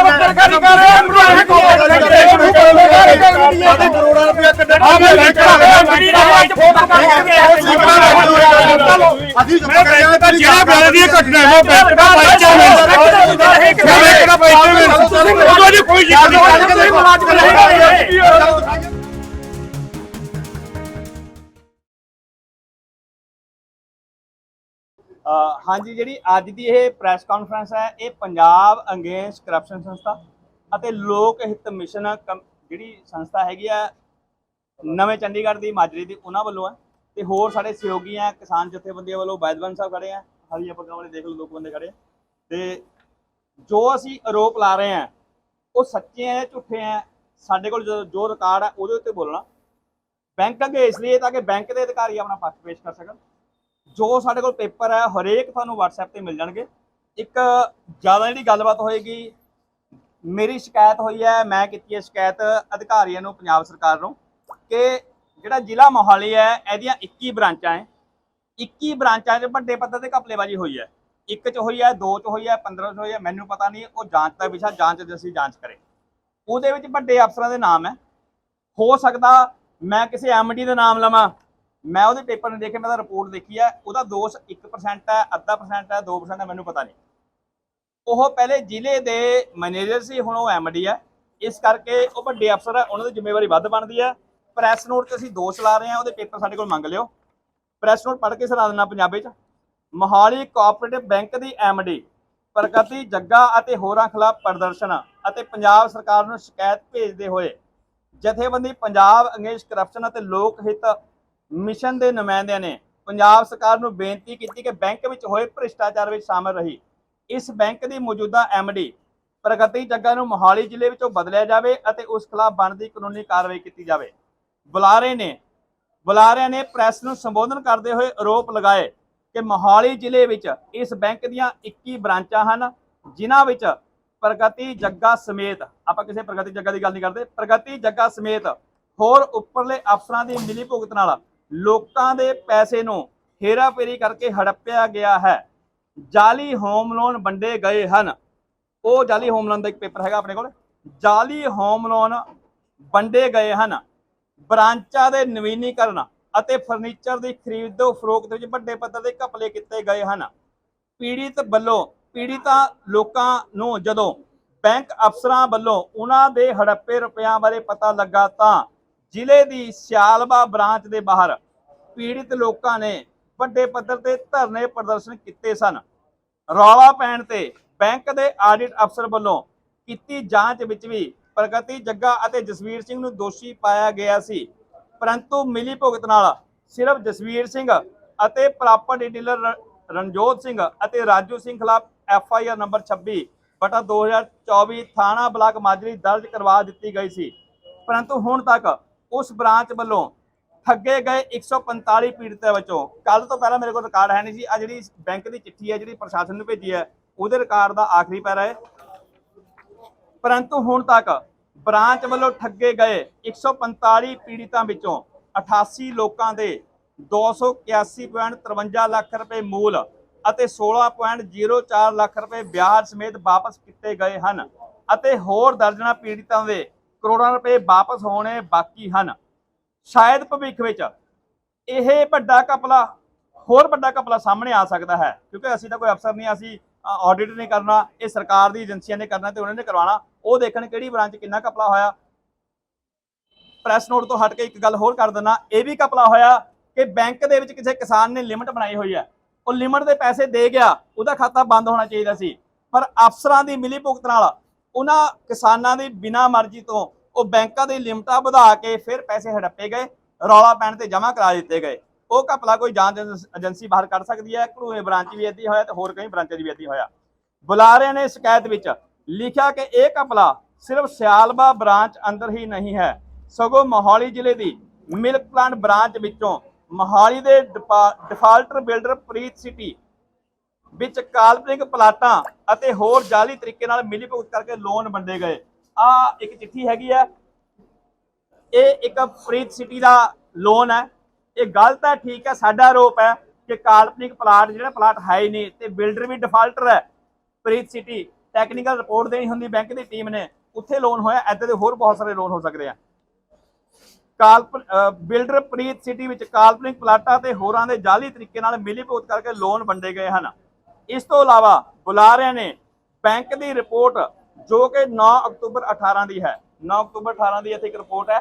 ਪੱਤਰਕਾਰੀ ਕਰ ਰਿਹਾ ਸਾਡੇ ਕਰੋੜਾਂ ਰੁਪਏ ਕੱਢੇ ਆ ਮੈਂ ਲੈ ਮੀਡੀ ਦਾ ਅੱਜ ਫੋਨ ਕਰਕੇ ਅਸੀਂ ਮੈਂ ਬੈਂਕ ਦਾ ਜਿਹੜਾ ਬੈਂਕ ਦੀ ਘਟਨਾ ਹੈ ਮੈਂ ਬੈਂਕ ਦਾ ਬੱਚਾ ਮੈਂ ਦਾ ਬੱਚਾ ਮੈਂ ਕੋਈ ਜ਼ਿੰਦਗੀ ਨਹੀਂ ਅ, ਹਾਂਜੀ, ਜਿਹੜੀ ਅੱਜ ਦੀ ਇਹ ਪ੍ਰੈਸ ਕਾਨਫਰੰਸ ਹੈ, ਇਹ ਪੰਜਾਬ ਅਗੇਂਸਟ ਕਰਪਸ਼ਨ ਸੰਸਥਾ ਅਤੇ ਲੋਕ ਹਿੱਤ ਮਿਸ਼ਨ ਕਮ- ਜਿਹੜੀ ਸੰਸਥਾ ਹੈਗੀ ਆ, ਨਵੇਂ ਚੰਡੀਗੜ੍ਹ ਦੀ, ਮਾਜਰੀ ਦੀ, ਉਹਨਾਂ ਵੱਲੋਂ ਹੈ। ਤੇ ਹੋਰ ਸਾਡੇ ਸਹਿਯੋਗੀ ਆ, ਕਿਸਾਨ ਜਥੇਬੰਦੀਆਂ ਵੱਲੋਂ ਬੈਦਵੰਦ ਸਾਹਿਬ ਖੜੇ ਆ ਹਾਲੀ ਆਪਾਂ ਵਾਲੇ ਦੇਖ ਲਓ ਲੋਕ ਬੰਦੇ ਖੜੇ ਆ। ਤੇ ਜੋ ਅਸੀਂ ਆਰੋਪ ਲਾ ਰਹੇ ਆ, ਉਹ ਸੱਚੇ ਆ ਝੂਠੇ ਆ, ਸਾਡੇ ਕੋਲ ਜੋ- ਜੋ ਰਿਕਾਰਡ ਹੈ ਉਹਦੇ ਉੱਤੇ ਬੋਲਣਾ। ਬੈਂਕ ਅੱਗੇ ਇਸ ਲਈ ਤਾਂ ਕਿ ਬੈਂਕ ਦੇ ਅਧਿਕਾਰੀ ਆਪਣਾ ਪੱਖ ਪੇਸ਼ ਕਰ ਸਕਣ। ਜੋ ਸਾਡੇ ਕੋਲ ਪੇਪਰ ਹੈ, ਹਰੇਕ ਤੁਹਾਨੂੰ WhatsApp ਤੇ ਮਿਲ ਜਾਣਗੇ। ਇੱਕ ਜ਼ਿਆਦਾ ਜਿਹੜੀ ਗੱਲਬਾਤ ਹੋਏਗੀ, ਮੇਰੀ ਸ਼ਿਕਾਇਤ ਹੋਈ ਹੈ, ਮੈਂ ਕੀਤੀ ਹੈ ਸ਼ਿਕਾਇਤ ਅਧਿਕਾਰੀਆਂ ਨੂੰ, ਪੰਜਾਬ ਸਰਕਾਰ ਨੂੰ, ਕਿ ਜਿਹੜਾ ਜ਼ਿਲ੍ਹਾ ਮੋਹਾਲੀ ਹੈ, ਇਹਦੀਆਂ 21 ਬ੍ਰਾਂਚਾਂ ਹੈ। 21 ਬ੍ਰਾਂਚਾਂ 'ਚ ਵੱਡੇ ਪੱਧਰ ਤੇ ਘਪਲੇਬਾਜ਼ੀ ਹੋਈ ਹੈ। ਇੱਕ 'ਚ ਹੋਈ ਹੈ, ਦੋ 'ਚ ਹੋਈ ਹੈ 15 'ਚ ਹੋਈ ਹੈ, ਮੈਨੂੰ ਪਤਾ ਨਹੀਂ, ਉਹ ਜਾਂਚ ਦਾ ਵਿਸ਼ਾ, ਜਾਂਚ ਦੇ ਅਸੀਂ ਜਾਂਚ ਕਰੇ। ਉਹਦੇ ਵਿੱਚ ਵੱਡੇ ਅਫਸਰਾਂ ਦੇ ਨਾਮ ਹੈ। ਹੋ ਸਕਦਾ ਮੈਂ ਕਿਸੇ ਐਮਡੀ ਦਾ ਨਾਮ ਲਵਾਂ ਮੈਂ ਉਹਦੇ ਪੇਪਰ ਨੇ ਦੇਖੇ, ਮੈਂ ਤਾਂ ਰਿਪੋਰਟ ਦੇਖੀ ਹੈ ਉਹਦਾ ਦੋਸ਼ 1% ਹੈ ਅੱਧਾ percent ਹੈ 2% ਹੈ ਮੈਨੂੰ ਪਤਾ ਨਹੀਂ। ਉਹ ਪਹਿਲੇ ਜ਼ਿਲ੍ਹੇ ਦੇ ਮੈਨੇਜਰ ਸੀ, ਹੁਣ ਉਹ ਐਮਡੀ ਹੈ ਇਸ ਕਰਕੇ ਉਹ ਵੱਡੇ ਅਫਸਰ ਹੈ ਉਹਨਾਂ ਦੀ ਜ਼ਿੰਮੇਵਾਰੀ ਵੱਧ ਬਣਦੀ ਹੈ ਪ੍ਰੈਸ ਨੋਟ 'ਤੇ ਅਸੀਂ ਦੋਸ਼ ਲਾ ਰਹੇ ਹਾਂ ਉਹਦੇ ਪੇਪਰ ਸਾਡੇ ਕੋਲ ਮੰਗ ਲਿਓ। ਪ੍ਰੈਸ ਨੋਟ ਪੜ੍ਹ ਕੇ ਸੁਣਾ ਦਿੰਦਾ ਪੰਜਾਬੀ 'ਚ। ਮੋਹਾਲੀ ਕੋਆਪਰੇਟਿਵ ਬੈਂਕ ਦੀ ਐਮਡੀ ਪ੍ਰਗਤੀ ਜੱਗਾ ਅਤੇ ਹੋਰਾਂ ਖਿਲਾਫ ਪ੍ਰਦਰਸ਼ਨ ਅਤੇ ਪੰਜਾਬ ਸਰਕਾਰ ਨੂੰ ਸ਼ਿਕਾਇਤ ਭੇਜਦੇ ਹੋਏ ਜਥੇਬੰਦੀ ਪੰਜਾਬ ਅਗੇਂਸਟ ਕਰਪਸ਼ਨ ਅਤੇ ਲੋਕ ਹਿੱਤ ਮਿਸ਼ਨ ਦੇ ਨੁਮਾਇੰਦਿਆਂ ਨੇ ਪੰਜਾਬ ਸਰਕਾਰ ਨੂੰ ਬੇਨਤੀ ਕੀਤੀ ਕਿ ਬੈਂਕ ਵਿੱਚ ਹੋਏ ਭ੍ਰਿਸ਼ਟਾਚਾਰ ਵਿੱਚ ਸ਼ਾਮਲ ਰਹੀ। ਇਸ ਬੈਂਕ ਦੀ ਮੌਜੂਦਾ ਐਮਡੀ ਪ੍ਰਗਤੀ ਜੱਗਾ ਨੂੰ ਮੋਹਾਲੀ ਜ਼ਿਲ੍ਹੇ ਵਿੱਚੋਂ ਬਦਲਿਆ ਜਾਵੇ ਅਤੇ ਉਸ ਖਿਲਾਫ ਬਣਦੀ ਕਾਨੂੰਨੀ ਕਾਰਵਾਈ ਕੀਤੀ ਜਾਵੇ। ਬੁਲਾਰੇ ਨੇ, ਬੁਲਾਰਿਆਂ ਨੇ ਪ੍ਰੈਸ ਨੂੰ ਸੰਬੋਧਨ ਕਰਦੇ ਹੋਏ ਆਰੋਪ ਲਗਾਏ ਕਿ ਮੋਹਾਲੀ ਜ਼ਿਲ੍ਹੇ ਵਿੱਚ ਇਸ ਬੈਂਕ ਦੀਆਂ 21 ਬ੍ਰਾਂਚਾਂ ਹਨ, ਜਿਨ੍ਹਾਂ ਵਿੱਚ ਪ੍ਰਗਤੀ ਜੱਗਾ ਸਮੇਤ, ਆਪਾਂ ਕਿਸੇ ਪ੍ਰਗਤੀ ਜੱਗਾ ਦੀ ਗੱਲ ਨਹੀਂ ਕਰਦੇ, ਪ੍ਰਗਤੀ ਜੱਗਾ ਸਮੇਤ ਹੋਰ ਉੱਪਰਲੇ ਅਫਸਰਾਂ ਦੀ ਮਿਲੀ ਭੁਗਤ ਨਾਲ ਲੋਕਾਂ ਦੇ ਪੈਸੇ ਨੂੰ ਹੇਰਾਫੇਰੀ ਕਰਕੇ ਹੜੱਪਿਆ ਗਿਆ ਹੈ। ਜਾਲੀ ਹੋਮ ਲੋਨ ਵੰਡੇ ਗਏ ਹਨ। ਉਹ ਜਾਲੀ ਹੋਮ ਲੋਨ ਦਾ ਇੱਕ ਪੇਪਰ ਹੈਗਾ ਆਪਣੇ ਕੋਲ। ਜਾਲੀ ਹੋਮ ਲੋਨ ਵੰਡੇ ਗਏ ਹਨ। ਬ੍ਰਾਂਚਾਂ ਦੇ ਨਵੀਨੀਕਰਨ ਅਤੇ ਫਰਨੀਚਰ ਦੀ ਖਰੀਦੋ ਫਰੋਖਤ ਵਿੱਚ ਵੱਡੇ ਪੱਧਰ ਦੇ ਘਪਲੇ ਕੀਤੇ ਗਏ ਹਨ। ਪੀੜਿਤ ਵੱਲੋਂ, ਪੀੜਿਤਾਂ ਲੋਕਾਂ ਨੂੰ ਜਦੋਂ ਬੈਂਕ ਅਫਸਰਾਂ ਵੱਲੋਂ ਉਹਨਾਂ ਦੇ ਹੜੱਪੇ ਰੁਪਿਆਂ ਬਾਰੇ ਪਤਾ ਲੱਗਾ ਤਾਂ ਜ਼ਿਲ੍ਹੇ ਦੀ ਸਿਆਲਬਾ ਬ੍ਰਾਂਚ ਦੇ ਬਾਹਰ ਪੀੜਿਤ ਲੋਕਾਂ ਨੇ ਵੱਡੇ ਪੱਧਰ ਤੇ ਧਰਨੇ ਪ੍ਰਦਰਸ਼ਨ ਕੀਤੇ ਸਨ। ਰੌਲਾ ਪੈਣ ਤੇ ਬੈਂਕ ਦੇ ਆਡਿਟ ਅਫਸਰ ਵੱਲੋਂ ਕੀਤੀ ਜਾਂਚ ਵਿੱਚ ਵੀ ਪ੍ਰਗਤੀ ਜੱਗਾ ਅਤੇ ਜਸਵੀਰ ਸਿੰਘ ਨੂੰ ਦੋਸ਼ੀ ਪਾਇਆ ਗਿਆ ਸੀ। ਪਰੰਤੂ ਮਿਲੀ ਭੁਗਤ ਨਾਲ ਸਿਰਫ ਜਸਵੀਰ ਸਿੰਘ ਅਤੇ ਪ੍ਰਾਪਰਟੀ ਡੀਲਰ ਰ- ਰਣਜੋਤ ਸਿੰਘ ਅਤੇ ਰਾਜੂ ਸਿੰਘ ਖਿਲਾਫ ਐਫ ਆਈ ਆਰ ਨੰਬਰ 26 ਬਟਾ 2024 ਥਾਣਾ ਬਲਾਕ ਮਾਜਰੀ ਦਰਜ ਕਰਵਾ ਦਿੱਤੀ ਗਈ ਸੀ। ਪਰੰਤੂ ਹੁਣ ਤੱਕ ਉਸ ਬ੍ਰਾਂਚ ਵੱਲੋਂ ਠੱਗੇ ਗਏ 145 ਪੀੜਤਾਂ ਵਿੱਚੋਂ ਕੱਲ ਤੋਂ ਪਹਿਲਾਂ ਮੇਰੇ ਕੋਲ ਰਿਕਾਰਡ ਹੈ ਨਹੀਂ ਸੀ ਆ ਜਿਹੜੀ ਬੈਂਕ ਦੀ ਚਿੱਠੀ ਹੈ, ਜਿਹੜੀ ਪ੍ਰਸ਼ਾਸਨ ਨੂੰ ਭੇਜੀ ਹੈ, ਉਹਦੇ ਰਿਕਾਰਡ ਦਾ ਆਖਰੀ ਪੈਰਾ ਹੈ। ਪਰੰਤੂ ਹੁਣ ਤੱਕ ਬ੍ਰਾਂਚ ਵੱਲੋਂ ਠੱਗੇ ਗਏ 145 ਪੀੜਿਤਾਂ ਵਿੱਚੋਂ 88 ਲੋਕਾਂ ਦੇ 281.53 ਲੱਖ ਰੁਪਏ ਮੂਲ ਅਤੇ 16.04 ਲੱਖ ਰੁਪਏ ਵਿਆਜ ਸਮੇਤ ਵਾਪਸ ਕੀਤੇ ਗਏ ਹਨ ਅਤੇ ਹੋਰ ਦਰਜਨਾ ਪੀੜਤਾਂ ਦੇ ਕਰੋੜਾਂ ਰੁਪਏ ਵਾਪਸ ਹੋਣੇ ਬਾਕੀ ਹਨ। ਸ਼ਾਇਦ ਭਵਿੱਖ ਵਿੱਚ ਇਹ ਵੱਡਾ ਕਪਲਾ ਹੋਰ ਵੱਡਾ ਕਪਲਾ ਸਾਹਮਣੇ ਆ ਸਕਦਾ ਹੈ, ਕਿਉਂਕਿ ਅਸੀਂ ਤਾਂ ਕੋਈ ਅਫਸਰ ਨਹੀਂ, ਅਸੀਂ ਆਡਿਟ ਨਹੀਂ ਕਰਨਾ, ਇਹ ਸਰਕਾਰ ਦੀ ਏਜੰਸੀਆਂ ਨੇ ਕਰਨਾ ਤੇ ਉਹਨਾਂ ਨੇ ਕਰਵਾਉਣਾ। ਉਹ ਦੇਖਣ ਕਿਹੜੀ ਬ੍ਰਾਂਚ ਕਿੰਨਾ ਕਪਲਾ ਹੋਇਆ। ਪ੍ਰੈਸ ਨੋਟ ਤੋਂ ਹਟ ਕੇ ਇੱਕ ਗੱਲ ਹੋਰ ਕਰ ਦਿੰਦਾ, ਇਹ ਵੀ ਕਪਲਾ ਹੋਇਆ ਕਿ ਬੈਂਕ ਦੇ ਵਿੱਚ ਕਿਸੇ ਕਿਸਾਨ ਨੇ ਲਿਮਟ ਬਣਾਈ ਹੋਈ ਹੈ। ਉਹ ਲਿਮਟ ਦੇ ਪੈਸੇ ਦੇ ਗਿਆ, ਉਹਦਾ ਖਾਤਾ ਬੰਦ ਹੋਣਾ ਚਾਹੀਦਾ ਸੀ। ਪਰ ਅਫਸਰਾਂ ਦੀ ਮਿਲੀ ਭੁਗਤ ਨਾਲ ਉਹਨਾਂ ਕਿਸਾਨਾਂ ਦੀ ਬਿਨਾਂ ਮਰਜ਼ੀ ਤੋਂ ਉਹ ਬੈਂਕਾਂ ਦੀ ਲਿਮਟਾਂ ਵਧਾ ਕੇ ਫਿਰ ਪੈਸੇ ਹੜੱਪੇ ਗਏ, ਰੌਲਾ ਪੈਣ ਤੇ ਜਮ੍ਹਾਂ ਕਰਾ ਦਿੱਤੇ ਗਏ। ਉਹ ਘਪਲਾ ਕੋਈ ਜਾਂਚ ਏਜੰਸੀ ਬਾਹਰ ਕੱਢ ਸਕਦੀ ਹੈ ਘੜੂਏ ਬ੍ਰਾਂਚ ਵੀ ਏਦਾਂ ਹੋਇਆ ਤੇ ਹੋਰ ਕਈ ਬ੍ਰਾਂਚਾਂ 'ਚ ਵੀ ਏਦਾਂ ਹੋਇਆ। ਬੁਲਾਰਿਆਂ ਨੇ ਸ਼ਿਕਾਇਤ ਵਿੱਚ ਲਿਖਿਆ ਕਿ ਇਹ ਘਪਲਾ ਸਿਰਫ ਸਿਆਲਬਾ ਬ੍ਰਾਂਚ ਅੰਦਰ ਹੀ ਨਹੀਂ ਹੈ, ਸਗੋਂ ਮੋਹਾਲੀ ਜ਼ਿਲ੍ਹੇ ਦੀ ਮਿਲਕ ਪਲਾਂਟ ਬ੍ਰਾਂਚ ਵਿੱਚੋਂ ਮੋਹਾਲੀ ਦੇ ਡਿਫਾ- ਡਿਫਾਲਟਰ ਬਿਲਡਰ ਪ੍ਰੀਤ ਸਿਟੀ ਵਿੱਚ ਕਾਲਪਨਿਕ ਪਲਾਟਾਂ ਅਤੇ ਹੋਰ ਜਾਲੀ ਤਰੀਕੇ ਨਾਲ ਮਿਲੀ ਭੁਗਤ ਕਰਕੇ ਲੋਨ ਵੰਡੇ ਗਏ। ਆ ਇੱਕ ਚਿੱਠੀ ਹੈਗੀ ਹੈ ਇਹ ਇੱਕ ਪ੍ਰੀਤ ਸਿਟੀ ਦਾ ਲੋਨ ਹੈ। ਇਹ ਗਲਤ ਹੈ, ਠੀਕ ਹੈ, ਸਾਡਾ ਆਰੋਪ ਹੈ ਕਿ ਕਾਲਪਨਿਕ ਪਲਾਟ ਜਿਹੜਾ ਪਲਾਟ ਹੈ ਹੀ ਨਹੀਂ, ਤੇ ਬਿਲਡਰ ਵੀ ਡਿਫਾਲਟਰ ਹੈ। ਪ੍ਰੀਤ ਸਿਟੀ ਟੈਕਨੀਕਲ ਰਿਪੋਰਟ ਦੇਣੀ ਹੁੰਦੀ, ਬੈਂਕ ਦੀ ਟੀਮ ਨੇ। ਉੱਥੇ ਲੋਨ ਹੋਇਆ ਐਦਾਂ ਦੇ ਹੋਰ ਬਹੁਤ ਸਾਰੇ ਲੋਨ ਹੋ ਸਕਦੇ ਆ। ਕਾਲਪ ਬਿਲਡਰ ਪ੍ਰੀਤ ਸਿਟੀ ਵਿੱਚ ਕਾਲਪਨਿਕ ਪਲਾਟਾਂ ਤੇ ਹੋਰਾਂ ਦੇ ਜਾਲੀ ਤਰੀਕੇ ਨਾਲ ਮਿਲੀ ਭੁਗਤ ਕਰਕੇ ਲੋਨ ਵੰਡੇ ਗਏ ਹਨ। ਇਸ ਤੋਂ ਇਲਾਵਾ ਬੁਲਾਰਿਆਂ ਨੇ ਬੈਂਕ ਦੀ ਰਿਪੋਰਟ ਜੋ ਕਿ 9 ਅਕਤੂਬਰ 18 ਦੀ ਹੈ। 9 ਅਕਤੂਬਰ 18 ਦੀ ਇੱਥੇ ਇੱਕ ਰਿਪੋਰਟ ਹੈ।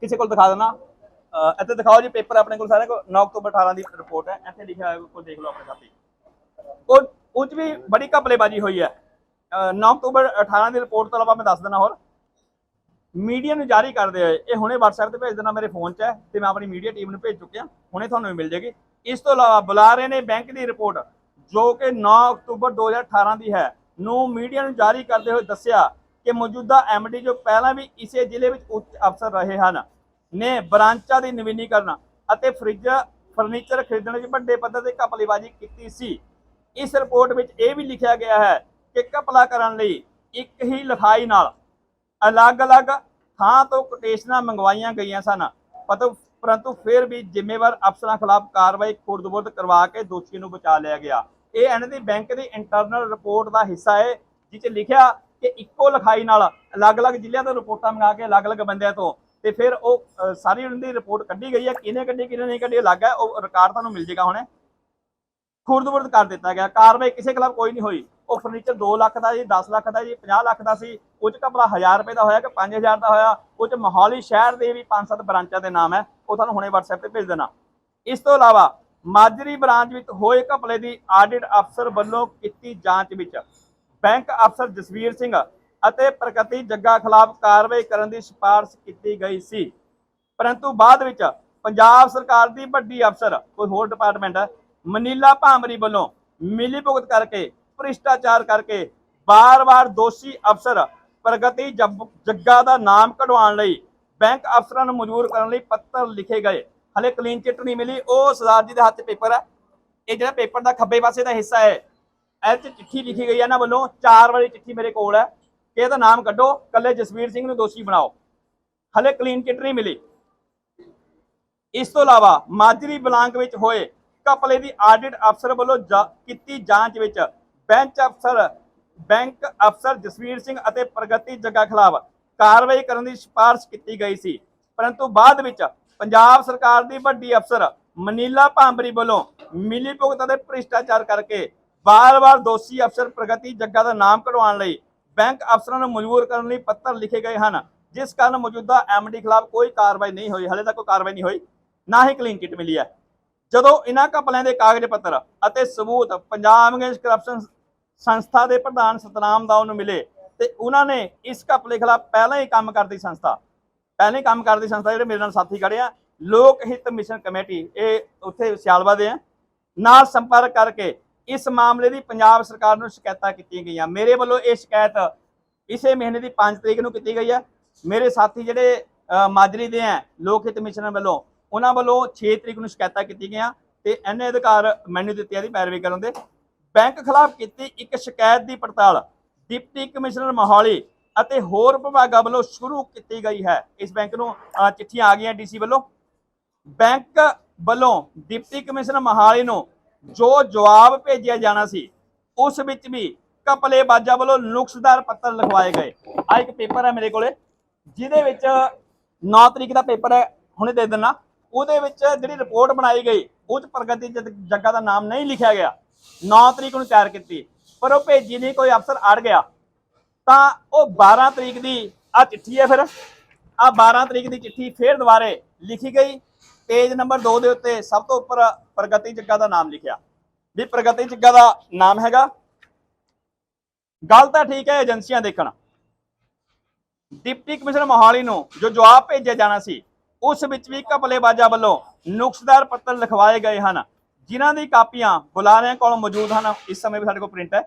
ਕਿਸੇ ਕੋਲ ਦਿਖਾ ਦੇਣਾ। ਇੱਥੇ ਦਿਖਾਓ ਜੀ ਪੇਪਰ ਆਪਣੇ ਕੋਲ ਸਾਰੇ ਕੋਲ। 9 ਅਕਤੂਬਰ 18 ਦੀ ਰਿਪੋਰਟ ਹੈ। ਇੱਥੇ ਲਿਖਿਆ ਹੋਇਆ ਕੋਈ ਦੇਖ ਲਓ ਆਪਣੇ ਸਾਥੀ। ਉਹ ਉਹ ਵੀ ਬੜੀ ਘਪਲੇਬਾਜ਼ੀ ਹੋਈ ਹੈ। ਅ, 9 ਅਕਤੂਬਰ 18 ਦੀ ਰਿਪੋਰਟ ਤੋਂ ਇਲਾਵਾ ਮੈਂ ਦੱਸ ਦਿੰਦਾ ਹੋਰ। ਮੀਡੀਆ ਨੂੰ ਜਾਰੀ ਕਰਦੇ ਹੋਏ ਇਹ ਹੁਣੇ WhatsApp ਤੇ ਭੇਜ ਦੇਣਾ ਮੇਰੇ ਫੋਨ 'ਚ ਹੈ ਤੇ ਮੈਂ ਆਪਣੀ ਮੀਡੀਆ ਟੀਮ ਨੂੰ ਭੇਜ ਚੁੱਕਿਆ। ਹੁਣੇ ਤੁਹਾਨੂੰ ਮਿਲ ਜੇਗੀ। ਇਸ ਤੋਂ ਇਲਾਵਾ ਬੁਲਾ ਰਹੇ ਨੇ ਬੈਂਕ ਦੀ ਰਿਪੋਰਟ ਜੋ ਕਿ 9 ਅਕਤੂਬਰ 2018 ਦੀ ਹੈ। ਨੂੰ ਮੀਡੀਆ ਨੂੰ ਜਾਰੀ ਕਰਦੇ ਹੋਏ ਦੱਸਿਆ ਕਿ ਮੌਜੂਦਾ ਐਮਡੀ ਜੋ ਪਹਿਲਾਂ ਵੀ ਇਸੇ ਜ਼ਿਲ੍ਹੇ ਵਿੱਚ ਉੱਚ ਅਫਸਰ ਰਹੇ ਹਨ, ਨੇ ਬ੍ਰਾਂਚਾਂ ਦੀ ਨਵੀਨੀਕਰਨ ਅਤੇ ਫ੍ਰਿਜ ਫਰਨੀਚਰ ਖਰੀਦਣ ਵਿੱਚ ਵੱਡੇ ਪੱਧਰ ਤੇ ਘਪਲੇਬਾਜ਼ੀ ਕੀਤੀ ਸੀ। ਇਸ ਰਿਪੋਰਟ ਵਿੱਚ ਇਹ ਵੀ ਲਿਖਿਆ ਗਿਆ ਹੈ ਕਿ ਘਪਲਾ ਕਰਨ ਲਈ ਇੱਕ ਹੀ ਲਿਖਾਈ ਨਾਲ ਅਲੱਗ-ਅਲੱਗ ਥਾਂ ਤੋਂ ਕੋਟੇਸ਼ਨਾਂ ਮੰਗਵਾਈਆਂ ਗਈਆਂ ਸਨ ਪਰੰਤੂ ਫਿਰ ਵੀ ਜ਼ਿੰਮੇਵਾਰ ਅਫਸਰਾਂ ਖਿਲਾਫ ਕਾਰਵਾਈ ਖੁਰਦ-ਬੁਰਦ ਕਰਵਾ ਕੇ ਦੋਸ਼ੀ ਨੂੰ ਬਚਾ ਲਿਆ ਗਿਆ। ਇਹ ਇਹਨਾਂ ਦੀ ਬੈਂਕ ਦੀ ਇੰਟਰਨਲ ਰਿਪੋਰਟ ਦਾ ਹਿੱਸਾ ਹੈ ਜਿਸ 'ਚ ਲਿਖਿਆ ਕਿ ਇੱਕੋ ਲਿਖਾਈ ਨਾਲ ਅਲੱਗ-ਅਲੱਗ ਜ਼ਿਲ੍ਹਿਆਂ ਤੋਂ ਰਿਪੋਰਟਾਂ ਮੰਗਾ ਕੇ ਅਲੱਗ-ਅਲੱਗ ਬੰਦਿਆਂ ਤੋਂ। ਤੇ ਫਿਰ ਉਹ ਸਾਰੀ ਉਹਨਾਂ ਦੀ ਰਿਪੋਰਟ ਕੱਢੀ ਗਈ ਹੈ। ਕਿਹਨੇ ਕੱਢੀ, ਕਿਹਨੇ ਨਹੀਂ ਕੱਢੀ, ਅਲੱਗ ਹੈ। ਉਹ ਰਿਕਾਰਡ ਤੁਹਾਨੂੰ ਮਿਲ ਜੇਗਾ ਹੁਣੇ। ਖੁਰਦ-ਬੁਰਦ ਕਰ ਦਿੱਤਾ ਗਿਆ। ਕਾਰਵਾਈ ਕਿਸੇ ਖਿਲਾਫ ਕੋਈ ਨਹੀਂ ਹੋਈ। ਉਹ ਫਰਨੀਚਰ 2 ਲੱਖ ਦਾ ਜੀ 10 ਲੱਖ ਦਾ ਜੀ 50 ਲੱਖ ਦਾ ਸੀ। ਉਹ ਚ ਘਪਲਾ 1000 ਰੁਪਏ ਦਾ ਹੋਇਆ ਕਿ 5000 ਦਾ ਹੋਇਆ। ਉਹ ਚ ਮੋਹਾਲੀ ਸ਼ਹਿਰ ਦੇ ਵੀ 5-7 ਬ੍ਰਾਂਚਾਂ ਦੇ ਨਾਮ ਹੈ। ਉਹ ਤੁਹਾਨੂੰ ਹੁਣੇ WhatsApp ਤੇ ਭੇਜ ਦੇਣਾ। ਇਸ ਤੋਂ ਇਲਾਵਾ ਮਾਜਰੀ ਬ੍ਰਾਂਚ ਵਿੱਚ ਹੋਏ ਘਪਲੇ ਦੀ ਆਡਿਟ ਅਫਸਰ ਵੱਲੋਂ ਕੀਤੀ ਜਾਂਚ ਵਿੱਚ ਬੈਂਕ ਅਫਸਰ ਜਸਵੀਰ ਸਿੰਘ ਅਤੇ ਪ੍ਰਗਤੀ ਜੱਗਾ ਖਿਲਾਫ ਕਾਰਵਾਈ ਕਰਨ ਦੀ ਸਿਫਾਰਿਸ਼ ਕੀਤੀ ਗਈ ਸੀ। ਪਰੰਤੂ ਬਾਅਦ ਵਿੱਚ ਪੰਜਾਬ ਸਰਕਾਰ ਦੀ ਵੱਡੀ ਅਫਸਰ, ਕੋਈ ਹੋਰ ਡਿਪਾਰਟਮੈਂਟ ਹੈ, ਮਨੀਲਾ ਭਾਂਬਰੀ ਵੱਲੋਂ ਮਿਲੀ ਭੁਗਤ ਕਰਕੇ, ਭ੍ਰਿਸ਼ਟਾਚਾਰ ਕਰਕੇ ਬਾਰ-ਬਾਰ ਦੋਸ਼ੀ ਅਫਸਰ ਪ੍ਰਗਤੀ ਜੱਬ- ਜੱਗਾ ਦਾ ਨਾਮ ਕਢਵਾਉਣ ਲਈ ਬੈਂਕ ਅਫਸਰਾਂ ਨੂੰ ਮਜਬੂਰ ਕਰਨ ਲਈ ਪੱਤਰ ਲਿਖੇ ਗਏ। ਹਲੇ ਕਲੀਨ ਚਿੱਟ ਨਹੀਂ ਮਿਲੀ, ਉਹ ਸਰਦਾਰ ਜੀ ਦੇ ਹੱਥ ਪੇਪਰ ਹੈ। ਇਹ ਜਿਹੜਾ ਪੇਪਰ ਦਾ ਖੱਬੇ ਪਾਸੇ ਦਾ ਹਿੱਸਾ ਹੈ ਇਹ 'ਚ ਚਿੱਠੀ ਲਿਖੀ ਗਈ ਹੈ ਇਹਨਾਂ ਵੱਲੋਂ, ਚਾਰ ਵਾਲੀ ਚਿੱਠੀ ਮੇਰੇ ਕੋਲ ਹੈ। ਕਿ ਇਹਦਾ ਨਾਮ ਕੱਢੋ ਕੱਲੇ ਜਸਵੀਰ ਸਿੰਘ ਨੂੰ ਦੋਸ਼ੀ ਬਣਾਓ। ਹਲੇ ਕਲੀਨ ਚਿੱਟ ਨਹੀਂ ਮਿਲੀ। ਇਸ ਤੋਂ ਇਲਾਵਾ ਮਾਜਰੀ ਬਲਾਂਕ ਵਿੱਚ ਹੋਏ ਘਪਲੇ ਦੀ ਆਡਿਟ ਅਫਸਰ ਵੱਲੋਂ ਜਾ- ਕੀਤੀ ਜਾਂਚ ਵਿੱਚ ਬੈਂਚ ਅਫਸਰ ਬੈਂਕ ਅਫਸਰ ਜਸਵੀਰ ਸਿੰਘ ਅਤੇ ਪ੍ਰਗਤੀ ਜੱਗਾ ਖਿਲਾਫ ਕਾਰਵਾਈ ਕਰਨ ਦੀ ਸਿਫਾਰਿਸ਼ ਕੀਤੀ ਗਈ ਸੀ। ਪਰੰਤੂ ਬਾਅਦ ਵਿੱਚ ਪੰਜਾਬ ਸਰਕਾਰ ਦੀ ਵੱਡੀ ਅਫਸਰ ਮਨੀਲਾ ਭਾਂਬਰੀ ਵੱਲੋਂ ਮਿਲੀ ਭੁਗਤ ਅਤੇ ਭ੍ਰਿਸ਼ਟਾਚਾਰ ਕਰਕੇ ਬਾਰ-ਬਾਰ ਦੋਸ਼ੀ ਅਫਸਰ ਪ੍ਰਗਤੀ ਜੱਗਾ ਦਾ ਨਾਮ ਕਢਵਾਉਣ ਲਈ ਬੈਂਕ ਅਫਸਰਾਂ ਨੂੰ ਮਜਬੂਰ ਕਰਨ ਲਈ ਪੱਤਰ ਲਿਖੇ ਗਏ ਹਨ, ਜਿਸ ਕਾਰਨ ਮੌਜੂਦਾ ਐਮਡੀ ਖਿਲਾਫ ਕੋਈ ਕਾਰਵਾਈ ਨਹੀਂ ਹੋਈ, ਹਲੇ ਤੱਕ ਕੋਈ ਕਾਰਵਾਈ ਨਹੀਂ ਹੋਈ, ਨਾ ਹੀ ਕਲੀਨ ਚਿੱਟ ਮਿਲੀ ਹੈ। ਜਦੋਂ ਇਹਨਾਂ ਘਪਲਿਆਂ ਦੇ ਕਾਗਜ਼ ਪੱਤਰ ਅਤੇ ਸਬੂਤ ਪੰਜਾਬ ਅਗੇਂਸਟ ਕਰਪਸ਼ਨ ਸੰਸਥਾ ਦੇ ਪ੍ਰਧਾਨ ਸਤਨਾਮ ਦਾਓ ਨੂੰ ਮਿਲੇ ਤੇ ਉਹਨਾਂ ਨੇ ਇਸ ਘਪਲੇ ਖਿਲਾਫ ਪਹਿਲਾਂ ਹੀ ਕੰਮ ਕਰਦੀ ਸੰਸਥਾ ਪਹਿਲੇ ਕੰਮ ਕਰਦੀ ਸੰਸਥਾ ਜਿਹੜੇ ਮੇਰੇ ਨਾਲ ਸਾਥੀ ਖੜੇ ਆ, ਲੋਕ ਹਿੱਤ ਮਿਸ਼ਨ ਕਮੇਟੀ, ਇਹ ਉੱਥੇ ਸਿਆਲਵਾ ਦੇ ਆ। ਨਾਲ ਸੰਪਰਕ ਕਰਕੇ ਇਸ ਮਾਮਲੇ ਦੀ ਪੰਜਾਬ ਸਰਕਾਰ ਨੂੰ ਸ਼ਿਕਾਇਤਾਂ ਕੀਤੀਆਂ ਗਈਆਂ। ਮੇਰੇ ਵੱਲੋਂ ਇਹ ਸ਼ਿਕਾਇਤ ਇਸੇ ਮਹੀਨੇ ਦੀ 5 ਤਰੀਕ ਨੂੰ ਕੀਤੀ ਗਈ ਹੈ ਮੇਰੇ ਸਾਥੀ ਜਿਹੜੇ ਮਾਜਰੀ ਦੇ ਆ, ਲੋਕ ਹਿੱਤ ਮਿਸ਼ਨ ਵੱਲੋਂ, ਉਹਨਾਂ ਵੱਲੋਂ 6 ਤਰੀਕ ਨੂੰ ਸ਼ਿਕਾਇਤਾਂ ਕੀਤੀਆਂ ਗਈਆਂ ਤੇ ਐਨੇ ਅਧਿਕਾਰ ਮੈਨੂੰ ਦਿੱਤੇ ਆ ਦੀ ਪੈਰਵੀ ਕਰਨ ਦੇ। ਬੈਂਕ ਖਿਲਾਫ ਕੀਤੀ ਇੱਕ ਸ਼ਿਕਾਇਤ ਦੀ ਪੜਤਾਲ, ਡਿਪਟੀ ਕਮਿਸ਼ਨਰ ਮੋਹਾਲੀ ਅਤੇ ਹੋਰ ਵਿਭਾਗਾਂ ਵੱਲੋਂ ਸ਼ੁਰੂ ਕੀਤੀ ਗਈ ਹੈ। ਇਸ ਬੈਂਕ ਨੂੰ ਚਿੱਠੀਆਂ ਆ ਗਈਆਂ ਡੀਸੀ ਵੱਲੋਂ। ਬੈਂਕ ਵੱਲੋਂ ਡਿਪਟੀ ਕਮਿਸ਼ਨਰ ਮੋਹਾਲੀ ਨੂੰ ਜੋ ਜਵਾਬ ਭੇਜਿਆ ਜਾਣਾ ਸੀ, ਉਸ ਵਿੱਚ ਵੀ ਕਪਲੇ ਬਾਜਾ ਵੱਲੋਂ ਨੁਕਸਦਾਰ ਪੱਤਰ ਲਿਖਵਾਏ ਗਏ। ਆ ਇੱਕ ਪੇਪਰ ਹੈ ਮੇਰੇ ਕੋਲੇ, ਜਿਹਦੇ ਵਿੱਚ 9 ਤਰੀਕ ਦਾ ਪੇਪਰ ਹੈ, ਹੁਣੇ ਦੇ ਦੇਣਾ ਉਹਦੇ ਵਿੱਚ ਜਿਹੜੀ ਰਿਪੋਰਟ ਬਣਾਈ ਗਈ, ਉਹ ਚ ਪ੍ਰਗਤੀ ਜੱਗ- ਜੱਗਾ ਦਾ ਨਾਮ ਨਹੀਂ ਲਿਖਿਆ ਗਿਆ। 9 ਤਰੀਕ ਨੂੰ ਤਿਆਰ ਕੀਤੀ, ਪਰ ਉਹ ਭੇਜੀ ਨਹੀਂ, ਕੋਈ ਅਫਸਰ ਅੜ ਗਿਆ। ਤਾਂ ਉਹ 12 ਤਰੀਕ ਦੀ ਆ ਚਿੱਠੀ ਹੈ ਫਿਰ। ਆ 12 ਤਰੀਕ ਦੀ ਚਿੱਠੀ ਫੇਰ ਦੁਬਾਰੇ ਲਿਖੀ ਗਈ। ਪੇਜ ਨੰਬਰ 2 ਦੇ ਉੱਤੇ ਸਭ ਤੋਂ ਉੱਪਰ ਪ੍ਰਗਤੀ ਜੱਗਾ ਦਾ ਨਾਮ ਲਿਖਿਆ। ਵੀ ਪ੍ਰਗਤੀ ਜੱਗਾ ਦਾ ਨਾਮ ਹੈਗਾ। ਗੱਲ ਤਾਂ ਠੀਕ ਹੈ ਏਜੰਸੀਆਂ ਦੇਖਣ। ਡਿਪਟੀ ਕਮਿਸ਼ਨਰ ਮੋਹਾਲੀ ਨੂੰ ਜੋ ਜਵਾਬ ਭੇਜਿਆ ਜਾਣਾ ਸੀ, ਉਸ ਵਿੱਚ ਵੀ ਘਪਲੇਬਾਜ਼ਾਂ ਵੱਲੋਂ ਨੁਕਸਦਾਰ ਪੱਤਰ ਲਿਖਵਾਏ ਗਏ ਹਨ। ਜਿਨ੍ਹਾਂ ਦੀ ਕਾਪੀਆਂ ਬੁਲਾਰਿਆਂ ਕੋਲ ਮੌਜੂਦ ਹਨ। ਇਸ ਸਮੇਂ ਵੀ ਸਾਡੇ ਕੋਲ ਪ੍ਰਿੰਟ ਹੈ।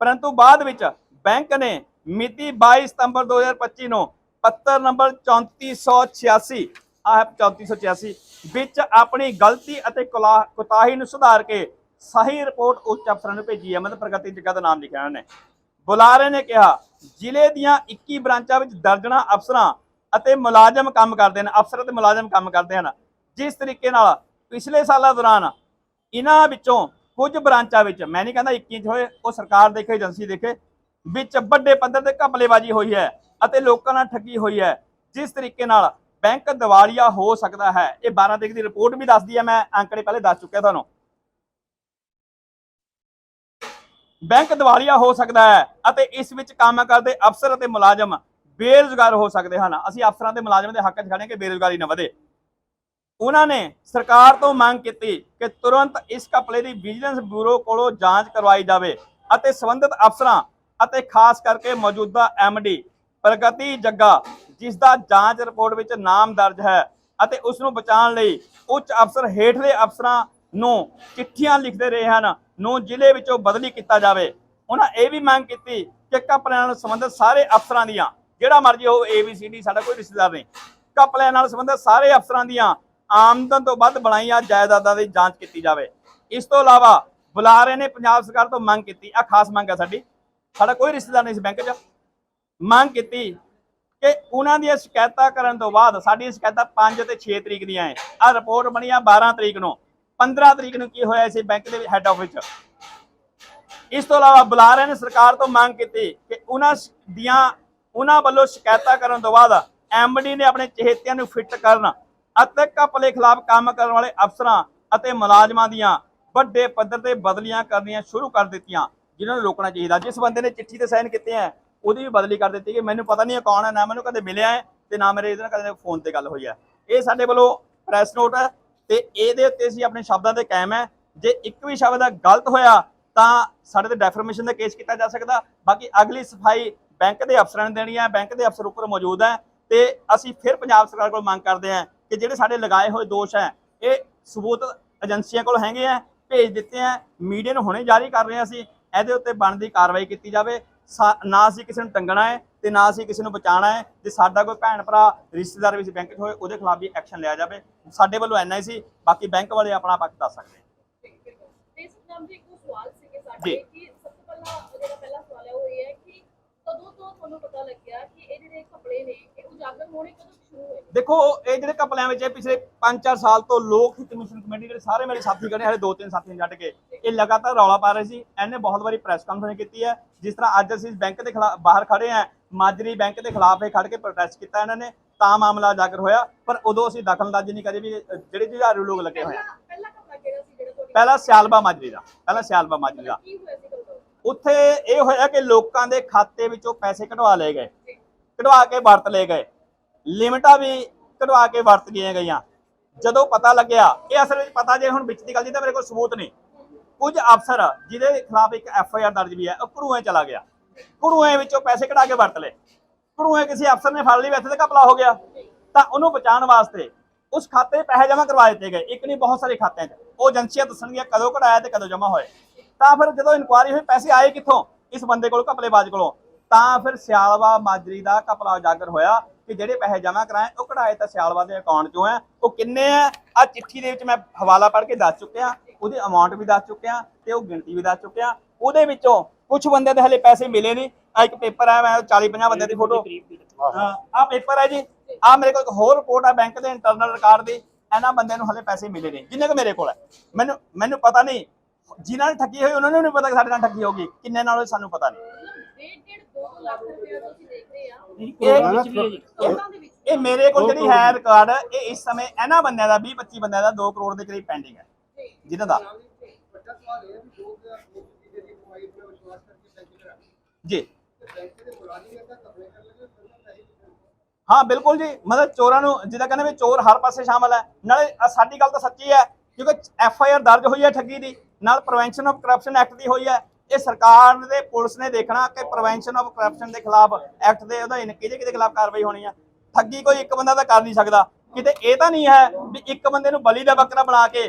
ਪਰੰਤੂ ਬਾਅਦ ਵਿੱਚ ਬੈਂਕ ਨੇ ਮਿਤੀ 22 ਸਤੰਬਰ 2025 ਨੂੰ ਪੱਤਰ ਨੰਬਰ 3486 ਆਹ 3486 ਵਿੱਚ ਆਪਣੀ ਗਲਤੀ ਅਤੇ ਕੁਤਾਹੀ ਨੂੰ ਸੁਧਾਰ ਕੇ ਸਹੀ ਰਿਪੋਰਟ ਉੱਚ ਅਫਸਰਾਂ ਨੂੰ ਭੇਜੀ ਹੈ। ਮਤਲਬ ਪ੍ਰਗਤੀ ਜੱਗਾ ਦਾ ਨਾਮ ਲਿਖਿਆ ਉਹਨਾਂ। ਨੇ ਬੁਲਾਰੇ ਨੇ ਕਿਹਾ, ਜ਼ਿਲ੍ਹੇ ਦੀਆਂ 21 ਬ੍ਰਾਂਚਾਂ ਵਿੱਚ ਦਰਜਣਾ ਅਫਸਰਾਂ ਅਤੇ ਮੁਲਾਜ਼ਮ ਕੰਮ ਕਰਦੇ ਹਨ, ਅਫਸਰ ਅਤੇ ਮੁਲਾਜ਼ਮ ਕੰਮ ਕਰਦੇ ਹਨ। ਜਿਸ ਤਰੀਕੇ ਨਾਲ ਪਿਛਲੇ ਸਾਲਾਂ ਦੌਰਾਨ ਇਹਨਾਂ ਵਿੱਚੋਂ ਕੁਝ ਬ੍ਰਾਂਚਾਂ ਵਿੱਚ, ਮੈਂ ਨਹੀਂ ਕਹਿੰਦਾ 21 ਚ ਹੋਏ, ਉਹ ਸਰਕਾਰ ਦੇਖੇ, ਏਜੰਸੀ ਦੇਖੇ ਵਿੱਚ ਵੱਡੇ ਪੱਧਰ ਤੇ ਘਪਲੇਬਾਜ਼ੀ ਹੋਈ ਹੈ ਅਤੇ ਲੋਕਾਂ ਨਾਲ ਠੱਗੀ ਹੋਈ ਹੈ। ਜਿਸ ਤਰੀਕੇ ਨਾਲ ਬੈਂਕ ਦਿਵਾਲੀਆ ਹੋ ਸਕਦਾ ਹੈ, ਇਹ 12 ਤਰੀਕ ਦੀ ਰਿਪੋਰਟ ਵੀ ਦੱਸਦੀ ਹੈ। ਮੈਂ ਅੰਕੜੇ ਪਹਿਲੇ ਦੱਸ ਚੁੱਕਿਆ ਤੁਹਾਨੂੰ। ਬੈਂਕ ਦਿਵਾਲੀਆ ਹੋ ਸਕਦਾ ਹੈ ਅਤੇ ਇਸ ਵਿੱਚ ਕੰਮ ਕਰਦੇ ਅਫਸਰ ਅਤੇ ਮੁਲਾਜ਼ਮ ਬੇਰੁਜ਼ਗਾਰ ਹੋ ਸਕਦੇ ਹਨ। ਅਸੀਂ ਅਫਸਰਾਂ ਤੇ ਮੁਲਾਜ਼ਮਾਂ ਦੇ ਹੱਕ 'ਚ ਖੜੇ ਕਿ ਬੇਰੁਜ਼ਗਾਰੀ ਨਾ ਵਧੇ। ਉਹਨਾਂ ਨੇ ਸਰਕਾਰ ਤੋਂ ਮੰਗ ਕੀਤੀ ਕਿ ਤੁਰੰਤ ਇਸ ਘਪਲੇ ਦੀ ਵਿਜੀਲੈਂਸ ਬਿਊਰੋ ਕੋਲੋਂ ਜਾਂਚ ਕਰਵਾਈ ਜਾਵੇ ਅਤੇ ਸੰਬੰਧਿਤ ਅਫਸਰਾਂ ਅਤੇ ਖਾਸ ਕਰਕੇ ਮੌਜੂਦਾ ਐਮਡੀ ਪ੍ਰਗਤੀ ਜੱਗਾ ਜਿਸ ਦਾ ਜਾਂਚ ਰਿਪੋਰਟ ਵਿੱਚ ਨਾਮ ਦਰਜ ਹੈ ਅਤੇ ਉਸ ਨੂੰ ਬਚਾਉਣ ਲਈ ਉੱਚ ਅਫਸਰ ਹੇਠਲੇ ਅਫਸਰਾਂ ਨੂੰ ਚਿੱਠੀਆਂ ਲਿਖਦੇ ਰਹੇ ਹਨ, ਨੂੰ ਜ਼ਿਲ੍ਹੇ ਵਿੱਚੋਂ ਬਦਲੀ ਕੀਤਾ ਜਾਵੇ। ਉਹਨਾਂ ਇਹ ਵੀ ਮੰਗ ਕੀਤੀ ਕਿ ਘਪਲਿਆਂ ਨਾਲ ਸੰਬੰਧਿਤ ਸਾਰੇ ਅਫਸਰਾਂ ਦੀਆਂ, ਜਿਹੜਾ ਮਰਜ਼ੀ ਹੋ ਏਬੀਸੀਡੀ ਸਾਡਾ ਕੋਈ ਰਿਸ਼ਤੇਦਾਰ ਨਹੀਂ ਘਪਲਿਆਂ ਨਾਲ ਸੰਬੰਧਿਤ ਸਾਰੇ ਅਫਸਰਾਂ ਦੀਆਂ ਆਮਦਨ ਤੋਂ ਵੱਧ ਬਣਾਈਆਂ ਜਾਇਦਾਦਾਂ ਦੀ ਜਾਂਚ ਕੀਤੀ ਜਾਵੇ। ਇਸ ਤੋਂ ਇਲਾਵਾ ਬੁਲਾਰੇ ਨੇ ਪੰਜਾਬ ਸਰਕਾਰ ਤੋਂ ਮੰਗ ਕੀਤੀ ਆ ਖਾਸ ਮੰਗ ਹੈ ਸਾਡੀ। ਸਾਡਾ ਕੋਈ ਰਿਸ਼ਤੇਦਾਰ ਨਹੀਂ ਇਸ ਬੈਂਕ 'ਚ। ਮੰਗ ਕੀਤੀ ਕਿ ਉਹਨਾਂ ਦੀਆਂ ਸ਼ਿਕਾਇਤਾਂ ਕਰਨ ਤੋਂ ਬਾਅਦ ਸਾਡੀਆਂ ਸ਼ਿਕਾਇਤਾਂ 5 ਤੇ 6 ਤਰੀਕ ਦੀਆਂ ਹੈ ਆ ਰਿਪੋਰਟ ਬਣੀ ਆ 12 ਤਰੀਕ ਨੂੰ। 15 ਤਰੀਕ ਨੂੰ ਕੀ ਹੋਇਆ ਸੀ ਬੈਂਕ ਦੇ ਹੈੱਡ ਆਫਿਸ 'ਚ? ਇਸ ਤੋਂ ਇਲਾਵਾ ਬੁਲਾਰੇ ਨੇ ਸਰਕਾਰ ਤੋਂ ਮੰਗ ਕੀਤੀ ਕਿ ਉਹਨਾਂ ਦੀਆਂ, ਉਹਨਾਂ ਵੱਲੋਂ ਸ਼ਿਕਾਇਤਾਂ ਕਰਨ ਤੋਂ ਬਾਅਦ ਐਮਡੀ ਨੇ ਆਪਣੇ ਚਹੇਤਿਆਂ ਨੂੰ ਫਿੱਟ ਕਰਨ ਅਤੇ ਘਪਲੇ ਖਿਲਾਫ ਕੰਮ ਕਰਨ ਵਾਲੇ ਅਫਸਰਾਂ ਅਤੇ ਮੁਲਾਜ਼ਮਾਂ ਦੀਆਂ ਵੱਡੇ ਪੱਧਰ ਤੇ ਬਦਲੀਆਂ ਕਰਨੀਆਂ ਸ਼ੁਰੂ ਕਰ ਦਿੱਤੀਆਂ। ਜਿਨ੍ਹਾਂ ਨੂੰ ਰੋਕਣਾ ਚਾਹੀਦਾ। ਜਿਸ ਬੰਦੇ ਨੇ ਚਿੱਠੀ ਤੇ ਸਾਈਨ ਕੀਤੇ ਹੈ ਉਹਦੀ ਵੀ ਬਦਲੀ ਕਰ ਦਿੱਤੀ ਕਿ ਮੈਨੂੰ ਪਤਾ ਨਹੀਂ ਇਹ ਕੌਣ ਹੈ ਨਾ ਮੈਨੂੰ ਕਦੇ ਮਿਲਿਆ ਹੈ ਤੇ ਨਾ ਮੇਰੇ ਇਹਦੇ ਨਾਲ ਕਦੇ ਫੋਨ ਤੇ ਗੱਲ ਹੋਈ ਹੈ। ਇਹ ਸਾਡੇ ਵੱਲੋਂ ਪ੍ਰੈਸ ਨੋਟ ਹੈ ਤੇ ਇਹਦੇ ਉੱਤੇ ਅਸੀਂ ਆਪਣੇ ਸ਼ਬਦਾਂ ਤੇ ਕਾਇਮ ਹੈ। ਜੇ ਇੱਕ ਵੀ ਸ਼ਬਦ ਗਲਤ ਹੋਇਆ, ਤਾਂ ਸਾਡੇ ਤੇ ਡੈਫਰਮੇਸ਼ਨ ਦਾ ਕੇਸ ਕੀਤਾ ਜਾ ਸਕਦਾ। ਬਾਕੀ ਅਗਲੀ ਸਫ਼ਾਈ ਬੈਂਕ ਦੇ ਅਫਸਰਾਂ ਨੇ ਦੇਣੀ ਹੈ, ਬੈਂਕ ਦੇ ਅਫਸਰ ਉੱਪਰ ਮੌਜੂਦ ਹੈ ਤੇ ਅਸੀਂ ਫਿਰ ਪੰਜਾਬ ਸਰਕਾਰ ਕੋਲ ਮੰਗ ਕਰਦੇ ਹਾਂ ਕਿ ਜਿਹੜੇ ਸਾਡੇ ਲਗਾਏ ਹੋਏ ਦੋਸ਼ ਹੈ, ਇਹ ਸਬੂਤ ਏਜੰਸੀਆਂ ਕੋਲ ਹੈਗੇ ਆ ਭੇਜ ਦਿੱਤੇ ਆ ਮੀਡੀਆ ਨੂੰ ਹੁਣੇ ਜਾਰੀ ਕਰ ਰਹੇ ਹਾਂ ਅਸੀਂ ਇਹਦੇ ਉੱਤੇ ਬਣਦੀ ਕਾਰਵਾਈ ਕੀਤੀ ਜਾਵੇ। ਨਾ ਅਸੀਂ ਕਿਸੇ ਨੂੰ ਟੰਗਣਾ ਹੈ ਤੇ ਨਾ ਅਸੀਂ ਕਿਸੇ ਨੂੰ ਬਚਾਉਣਾ ਹੈ। ਜੇ ਸਾਡਾ ਕੋਈ ਭੈਣ ਭਰਾ ਰਿਸ਼ਤੇਦਾਰ ਵਿੱਚ ਬੈਂਕ 'ਚ ਹੋਏ ਉਹਦੇ ਖਿਲਾਫ ਵੀ ਐਕਸ਼ਨ ਲਿਆ ਜਾਵੇ। ਸਾਡੇ ਵੱਲੋਂ ਐਨਾ ਹੀ ਸੀ। ਬਾਕੀ ਬੈਂਕ ਵਾਲੇ ਆਪਣਾ ਪੱਖ ਦੱਸ ਸਕਦੇ ਜੀ। ਸਭ ਤੋਂ ਪਹਿਲਾਂ ਜਿਹੜਾ ਪਹਿਲਾ ਸਵਾਲ ਹੈ ਉਹ ਇਹ ਹੈ ਕਿ ਕਦੋਂ ਤੋਂ ਤੁਹਾਨੂੰ ਪਤਾ ਲੱਗਿਆ ਕਿ ਇਹ ਜਿਹੜੇ ਕੱਪੜੇ ਨੇ ਇਹ ਉਜਾਗਰ ਹੋਣੇ ਕਦੋਂ ਸ਼ੁਰੂ ਹੋਏ ਦੇਖੋ ਇਹ ਜਿਹੜੇ ਕਪਲਿਆਂ ਵਿੱਚ ਇਹ ਪਿਛਲੇ 5-4 ਸਾਲ ਤੋਂ ਲੋਕ ਹਿੱਤ ਮਿਸ਼ਨ ਕਮੇਟੀ ਦੇ ਸਾਰੇ ਮੇਰੇ ਸਾਥੀ ਖੜੇ ਹਾਲੇ ਦੋ ਤਿੰਨ ਸਾਥੀ ਛੱਡ ਕੇ ਇਹ ਲਗਾਤਾਰ ਰੌਲਾ ਪਾ ਰਹੇ ਸੀ। ਇਹਨੇ ਬਹੁਤ ਵਾਰੀ ਪ੍ਰੈਸ ਕਾਨਫਰੰਸ ਕੀਤੀ ਹੈ। ਜਿਸ ਤਰ੍ਹਾਂ ਅੱਜ ਅਸੀਂ ਬੈਂਕ ਦੇ ਖਿਲਾਫ ਬਾਹਰ ਖੜੇ ਆ ਮਾਜਰੀ ਬੈਂਕ ਦੇ ਖਿਲਾਫ ਇਹ ਖੜ ਕੇ ਪ੍ਰੋਟੈਸਟ ਕੀਤਾ ਇਹਨਾਂ ਨੇ ਤਾਂ ਮਾਮਲਾ ਉਜਾਗਰ ਹੋਇਆ। ਪਰ ਉਦੋਂ ਅਸੀਂ ਦਖਲਅੰਦਾਜ਼ੀ ਨਹੀਂ ਕਰੀ ਵੀ ਜਿਹੜੇ ਜੁਝਾਰੂ ਲੋਕ ਲੱਗੇ ਹੋਏ ਆ। ਪਹਿਲਾ ਕੱਪੜਾ ਕਿਹੜਾ ਸੀ ਜਿਹੜਾ ਤੁਹਾਡੇ ਪਹਿਲਾ ਸਿਆਲਬਾ ਮਾਜਰੀ ਦਾ ਪਹਿਲਾ ਸਿਆਲਬਾ ਮਾਜਰੀ ਦਾ। ਕੀ ਹੋਇਆ ਸੀ? ਉੱਥੇ ਇਹ ਹੋਇਆ ਕਿ ਲੋਕਾਂ ਦੇ ਖਾਤੇ ਵਿੱਚੋਂ ਪੈਸੇ ਕਢਵਾ ਲਏ ਗਏ। ਕਢਵਾ ਕੇ ਵਰਤ ਲਏ ਗਏ। ਲਿਮਟਾਂ ਵੀ ਕਢਵਾ ਕੇ ਵਰਤ ਗਈਆਂ ਗਈਆਂ। ਜਦੋਂ ਪਤਾ ਲੱਗਿਆ ਇਹ ਅਸਲ ਵਿੱਚ ਪਤਾ ਜੇ ਹੁਣ ਵਿੱਚ ਦੀ ਗੱਲ ਜੀ ਤਾਂ ਮੇਰੇ ਕੋਲ ਸਬੂਤ ਨਹੀਂ। ਕੁਝ ਅਫਸਰ ਜਿਹਦੇ ਖਿਲਾਫ ਇੱਕ ਐਫ ਆਈ ਆਰ ਦਰਜ ਵੀ ਹੈ, ਉਹ ਘਰੂਏ ਚਲਾ ਗਿਆ। ਘਰੂਏ ਵਿੱਚੋਂ ਪੈਸੇ ਕਢਾ ਕੇ ਵਰਤ ਲਏ। ਘਰੂਏ ਕਿਸੇ ਅਫਸਰ ਨੇ ਫੜ ਲਈ, ਵੈਸੇ ਤਾਂ ਘਪਲਾ ਹੋ ਗਿਆ। ਤਾਂ ਉਹਨੂੰ ਬਚਾਉਣ ਵਾਸਤੇ ਉਸ ਖਾਤੇ ਪੈਸੇ ਜਮ੍ਹਾਂ ਕਰਵਾ ਦਿੱਤੇ ਗਏ। ਇੱਕ ਨਹੀਂ, ਬਹੁਤ ਸਾਰੇ ਖਾਤਿਆਂ 'ਚ। ਉਹ ਏਜੰਸੀਆਂ ਦੱਸਣਗੀਆਂ ਕਦੋਂ ਕਢਾਇਆ ਤੇ ਕਦੋਂ ਜਮ੍ਹਾਂ ਹੋਏ ਤਾਂ ਫਿਰ ਜਦੋਂ ਇਨਕੁਆਇਰੀ ਹੋਈ ਪੈਸੇ ਆਏ ਕਿੱਥੋਂ? ਇਸ ਬੰਦੇ ਕੋਲ ਘਪਲੇਬਾਜ਼ ਕੋਲੋਂ। ਤਾਂ ਫਿਰ ਸਿਆਲਵਾ ਮਾਜਰੀ ਦਾ ਘਪਲਾ ਉਜਾਗਰ ਹੋਇਆ ਕਿ ਜਿਹੜੇ ਪੈਸੇ ਜਮ੍ਹਾਂ ਕਰਾਏ ਉਹ ਕਢਾਏ ਤਾਂ ਸਿਆਲਵਾ ਦੇ ਅਕਾਊਂਟ 'ਚੋਂ ਆ ਉਹ ਕਿੰਨੇ ਆ ਆ ਚਿੱਠੀ ਦੇ ਵਿੱਚ ਮੈਂ ਹਵਾਲਾ ਪੜ੍ਹ ਕੇ ਦੱਸ ਚੁੱਕਿਆ। ਉਹਦੀ ਅਮਾਉਂਟ ਵੀ ਦੱਸ ਚੁੱਕਿਆ ਤੇ ਉਹ ਗਿਣਤੀ ਵੀ ਦੱਸ ਚੁੱਕਿਆ। ਉਹਦੇ ਵਿੱਚੋਂ ਕੁਝ ਬੰਦੇ ਦੇ ਹਲੇ ਪੈਸੇ ਮਿਲੇ ਨਹੀਂ। ਆ ਇੱਕ ਪੇਪਰ ਹੈ ਮੈਂ 40 50 ਬੰਦੇ ਦੀ ਫੋਟੋ ਆ ਪੇਪਰ ਹੈ ਜੀ। ਆ ਮੇਰੇ ਕੋਲ ਇੱਕ ਹੋਰ ਰਿਪੋਰਟ ਹੈ ਬੈਂਕ ਦੇ ਇੰਟਰਨਲ ਰਿਕਾਰਡ ਦੀ। ਇਹਨਾਂ ਬੰਦਿਆਂ ਨੂੰ ਹਲੇ ਪੈਸੇ ਮਿਲੇ ਨਹੀਂ ਜਿੰਨੇ ਕੁ ਮੇਰੇ ਕੋਲ ਹੈ। ਮੈਨੂੰ ਮੈਨੂੰ ਪਤਾ ਨਹੀਂ ਜਿਨ੍ਹਾਂ ਨੇ ਠੱਗੀ ਹੋਈ ਉਹਨਾਂ ਨੂੰ ਨਹੀਂ ਪਤਾ ਕਿ ਸਾਡੇ ਨਾਲ ਠੱਗੀ ਹੋਗੀ ਕਿੰਨੇ ਨਾਲ ਹੋਈ ਸਾਨੂੰ ਪਤਾ ਨਹੀਂ ਮਤਲਬ ਡੇਢ ਡੇਢ 2 ਲੱਖ ਰੁਪਏ ਤੁਸੀਂ ਦੇਖ ਰਹੇ ਆ ਇਹ ਮੇਰੇ ਕੋਲ ਜਿਹੜੀ ਹੈ ਰਿਕਾਰਡ ਇਹ ਇਸ ਸਮੇਂ ਇਹਨਾਂ ਬੰਦਿਆਂ ਦਾ 20 25 ਬੰਦਿਆਂ ਦਾ 2 ਕਰੋੜ ਦੇ ਕਰੀਬ ਪੈਂਡਿੰਗ ਹੈ। ਜੀ ਜਿਨ੍ਹਾਂ ਦਾ। ਵੱਡਾ ਸਵਾਲ ਇਹ ਹੈ ਵੀ 2000 ਦੀ ਕਮਾਈ ਤੇ ਵਿਸ਼ਵਾਸ ਕਰਕੇ ਬੈਂਕ ਕਰਾ ਜੀ। ਹਾਂ ਬਿਲਕੁਲ ਜੀ। ਮਤਲਬ ਚੋਰਾਂ ਨੂੰ ਜਿੱਦਾਂ ਕਹਿੰਦੇ ਵੀ ਚੋਰ ਹਰ ਪਾਸੇ ਸ਼ਾਮਲ ਹੈ। ਨਾਲੇ ਸਾਡੀ ਗੱਲ ਤਾਂ ਸੱਚੀ ਹੈ ਕਿਉਂਕਿ ਐਫ ਆਈ ਆਰ ਦਰਜ ਹੋਈ ਹੈ ਠੱਗੀ ਦੀ। ਨਾਲ ਪ੍ਰੀਵੈਂਸ਼ਨ ਆਫ ਕਰਪਸ਼ਨ ਐਕਟ ਦੀ ਹੋਈ ਹੈ। ਇਹ ਸਰਕਾਰ ਦੇ ਪੁਲਿਸ ਨੇ ਦੇਖਣਾ ਕਿ ਪ੍ਰੀਵੈਂਸ਼ਨ ਆਫ ਕਰਪਸ਼ਨ ਦੇ ਖਿਲਾਫ ਐਕਟ ਦੇ ਅਧੀਨ ਕਿਹਦੇ ਕਿਹਦੇ ਖਿਲਾਫ ਕਾਰਵਾਈ ਹੋਣੀ ਹੈ ਠੱਗੀ ਕੋਈ ਇੱਕ ਬੰਦਾ ਤਾਂ ਕਰ ਨਹੀਂ ਸਕਦਾ। ਕਿਤੇ ਇਹ ਤਾਂ ਨਹੀਂ ਹੈ ਵੀ ਇੱਕ ਬੰਦੇ ਨੂੰ ਬਲੀ ਦਾ ਬੱਕਰਾ ਬਣਾ ਕੇ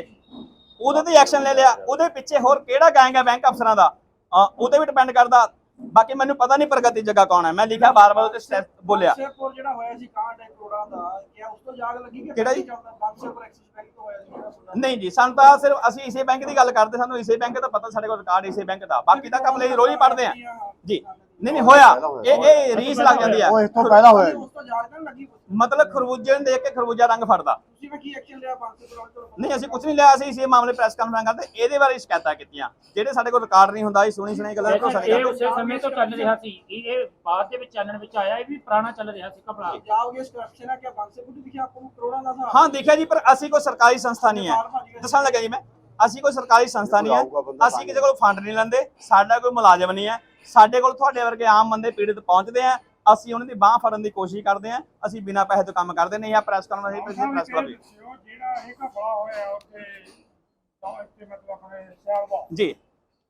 ਉਹਦੇ ਤੇ ਐਕਸ਼ਨ ਲੈ ਲਿਆ। ਉਹਦੇ ਪਿੱਛੇ ਹੋਰ ਕਿਹੜਾ ਗੈਂਗ ਹੈ ਬੈਂਕ ਅਫਸਰਾਂ ਦਾ? ਅ, ਉਹਦੇ ਵੀ ਡਿਪੈਂਡ ਕਰਦਾ। ਬਾਕੀ ਮੈਨੂੰ ਪਤਾ ਨਹੀਂ ਪ੍ਰਗਤੀ ਜਗ੍ਹਾ ਕੌਣ ਹੈ। ਮੈਂ ਲਿਖਿਆ ਬਾਰ-ਬਾਰ ਉਹਤੇ ਸਟੈਪ ਬੋਲਿਆ। ਜਿਹੜਾ ਹੋਇਆ ਸੀ 61 ਕਰੋੜਾਂ ਦਾ ਕਿਆ ਉਸ ਤੋਂ ਜਾਗ ਲੱਗੀ ਕਿ ਕਿਹੜਾ ਜੀ? ਬਾਕਸੇਪੁਰ ਐਕਸਿਸ ਬੈਂਕ ਤੋਂ ਹੋਇਆ ਸੀ ਜਿਹੜਾ ਸੁਣਾ ਨਹੀਂ ਜੀ ਸਾਨੂੰ ਤਾਂ ਸਿਰਫ ਅਸੀਂ ਇਸੇ ਬੈਂਕ ਦੀ ਗੱਲ ਕਰਦੇ ਸਾਨੂੰ ਇਸੇ ਬੈਂਕ ਦਾ ਪਤਾ ਸਾਡੇ ਕੋਲ ਰਿਕਾਰਡ ਇਸੇ ਬੈਂਕ ਦਾ। ਬਾਕੀ ਤਾਂ ਕਮਲੇ ਰੋਜ਼ ਹੀ ਪੜ੍ਹਦੇ ਆ। ਜੀ। ਨਹੀਂ ਨਹੀਂ ਹੋਇਆ। ਇਹ ਇਹ ਰੀਸ ਲੱਗ ਜਾਂਦੀ ਆ। ਉਹ ਇਸ ਤੋਂ ਪਹਿਲਾਂ ਹੋਇਆ। ਜੀ ਉਸ ਤੋਂ ਜਾਗ ਤਾਂ ਨੀ ਲੱਗੀ ਕੁਛ। ਮਤਲਬ ਖਰਬੂਜੇ ਨੂੰ ਦੇਖ ਕੇ ਖਰਬੂਜਾ ਰੰਗ ਫੜਦਾ। ਤੁਸੀਂ ਵੀ ਕੀ ਐਕਸ਼ਨ ਲਿਆ 500 ਕਰੋੜ ਤੋਂ ਨਹੀਂ ਅਸੀਂ ਕੁਝ ਨਹੀਂ ਲਿਆ ਅਸੀਂ ਇਸੇ ਮਾਮਲੇ ਪ੍ਰੈਸ ਕਾਨਫਰੰਸ ਕਰਦੇ ਇਹਦੇ ਬਾਰੇ ਸ਼ਿਕਾਇਤਾਂ ਕੀਤੀਆਂ। ਜਿਹੜੇ ਸਾਡੇ ਕੋਲ ਰਿਕਾਰਡ ਨਹੀਂ ਹੁੰਦਾ ਇਹ ਸੁਣੀ ਸੁਣੀ ਗੱਲਾਂ ਭਰੋਸਾ ਨਹੀਂ ਇਹ ਕਰਦੇ ਉਸੇ ਸਮੇਂ ਤੋਂ ਚੱਲ ਰਿਹਾ ਸੀ ਇਹ ਇਹ ਬਾਅਦ ਦੇ ਵਿੱਚ ਚਾਨਣ ਵਿੱਚ ਆਇਆ ਇਹ ਵੀ ਪੁਰਾਣਾ ਚੱਲ ਰਿਹਾ ਸੀ ਕਪੜਾ ਜਾਓਗੇ ਕਰਪਸ਼ਨ ਹੈ ਕਿ 500 ਕੁਝ ਦਿਖਿਆ ਆਪਕੋ ਕਰੋੜਾਂ ਦਾ ਹਿਸਾਬ ਹਾਂ ਦੇਖਿਆ ਜੀ ਪਰ ਅਸੀਂ ਕੋਈ ਸਰਕਾਰੀ ਸੰਸਥਾ ਨਹੀਂ ਹੈ। ਦੱਸਣ ਲੱਗਾ ਜੀ ਮੈਂ ਅਸੀਂ ਕੋਈ ਸਰਕਾਰੀ ਸੰਸਥਾ ਨਹੀਂ ਹੈ। ਅਸੀਂ ਕਿਸੇ ਕੋਲ ਫੰਡ ਨਹੀਂ ਲੈਂਦੇ ਸਾਡਾ ਕੋਈ ਮੁਲਾਜ਼ਮ ਨਹੀਂ ਹੈ। ਸਾਡੇ ਕੋਲ ਤੁਹਾਡੇ ਵਰਗੇ ਆਮ ਬੰਦੇ ਪੀੜਤ ਪਹੁੰਚਦੇ ਆ ਅਸੀਂ ਉਹਨਾਂ ਦੀ ਬਾਹ ਫੜਨ ਦੀ ਕੋਸ਼ਿਸ਼ ਕਰਦੇ ਆ ਅਸੀਂ ਬਿਨਾਂ ਪੈਸੇ ਤੋਂ ਕੰਮ ਕਰਦੇ ਨਹੀਂ ਆ ਪ੍ਰੈਸ ਕਾਨਫਰੰਸ ਅਸੀਂ ਪ੍ਰੈਸ ਕਲੱਬ ਦੀ। ਜਿਹੜਾ ਇਹ ਘਪਲਾ ਹੋਇਆ ਉੱਥੇ ਤਾਂ ਇੱਥੇ ਮਤਲਬ ਆਪਣੇ ਸਿਆਲਵਾ। ਜੀ।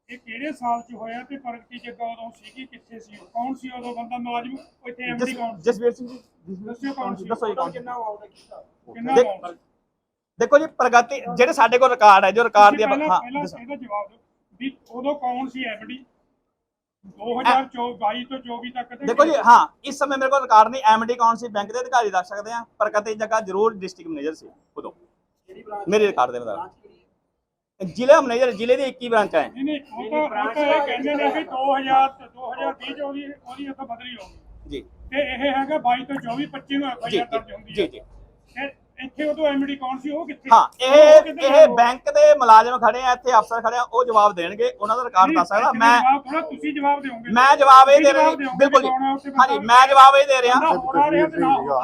ਇਹ ਕਿਹੜੇ ਸਾਲ ਚ ਹੋਇਆ ਤੇ ਪ੍ਰਗਤੀ ਜੱਗਾ ਉਦੋਂ ਸੀਗੀ ਕਿੱਥੇ ਸੀ? ਕੌਣ ਸੀ ਉਦੋਂ ਬੰਦਾ ਮੁਲਾਜ਼ਮ? ਇੱਥੇ ਐਮਡੀ ਕੌਣ ਸੀ? ਜਸਵੀਰ ਸਿੰਘ ਜੀ। ਦੱਸਿਓ ਕੌਣ ਸੀ? ਦੱਸੋ ਜੀ ਕੌਣ ਸੀ? ਕਿੰਨਾ ਆਉਂਦਾ ਕੀਤਾ? ਕਿੰਨਾ ਦੇਖ- ਜੀ ਪ੍ਰਗਤੀ ਜਿਹੜੇ ਸਾਡੇ ਕੋਲ ਰਿਕਾਰਡ ਹੈ ਜੋ ਰਿਕਾਰਡ ਦੀ ਹਾਂ। ਇਹਦਾ ਜਵਾਬ ਦਿਓ ਵੀ ਉਦੋਂ ਕੌਣ ਸੀ ਐਮਡੀ 2022 ਤੋਂ 24 ਤੱਕ ਤੇ ਦੇਖੋ ਜੀ ਹਾਂ ਇਸ ਸਮੇਂ ਮੇਰੇ ਕੋਲ ਰਿਕਾਰਡ ਨਹੀਂ ਐਮਡੀ ਕੌਣ ਸੀ ਬੈਂਕ ਦੇ ਅਧਿਕਾਰੀ ਦੱਸ ਸਕਦੇ ਆ ਪ੍ਰਗਤੀ ਜੱਗਾ ਜ਼ਰੂਰ ਡਿਸਟ੍ਰਿਕਟ ਮੈਨੇਜਰ ਸੀ ਉਦੋਂ। ਮੇਰੇ ਰਿਕਾਰਡ ਦੇ ਮੁਤਾਬਕ? ਜ਼ਿਲ੍ਹਾ ਮੈਨੇਜਰ ਜ਼ਿਲ੍ਹੇ ਦੀ 21 ਬ੍ਰਾਂਚ ਹੈ। ਨਹੀਂ ਨਹੀਂ ਉਹ ਤਾਂ ਕਹਿੰਦੇ ਨੇ ਕਿ 2000 ਤੇ 2020 ਚ ਉਹਦੀ ਉਹਦੀ ਉੱਥੇ ਬਦਲੀ ਹੋ ਗਈ। ਜੀ। ਤੇ ਇਹ ਹੈਗਾ 22 ਤੋਂ 24 25 ਨੂੰ ਜੀ ਐਫਆਈਆਰ ਦਰਜ ਹੁੰਦੀ ਜੀ ਹੈ। ਜੀ ਤੇ ਇੱਥੇ ਉਦੋਂ ਐਮਡੀ ਕੌਣ ਸੀ? ਉਹ ਕਿੱਥੇ? ਹਾਂ ਉਹ ਇਹ ਕਿੱਥੇ ਇਹ ਗਏ ਉਹ? ਬੈਂਕ ਦੇ ਮੁਲਾਜ਼ਮ ਖੜੇ ਆ ਇੱਥੇ ਅਫਸਰ ਖੜੇ ਆ ਉਹ ਜਵਾਬ ਦੇਣਗੇ ਉਹਨਾਂ ਦਾ ਰਿਕਾਰਡ ਨਹੀਂ, ਦੱਸ ਸਕਦਾ। ਇੱਥੇ ਮੈਂ ਜਵਾਬ ਥੋੜ੍ਹਾ ਤੁਸੀਂ ਜਵਾਬ ਦਿਓਗੇ। ਮੈਂ ਜਵਾਬ ਇਹ ਦੇ ਰਿਹਾ ਬਿਲਕੁਲ ਜੀ। ਹਾਂਜੀ? ਮੈਂ ਜਵਾਬ ਇਹ ਦੇ ਰਿਹਾ।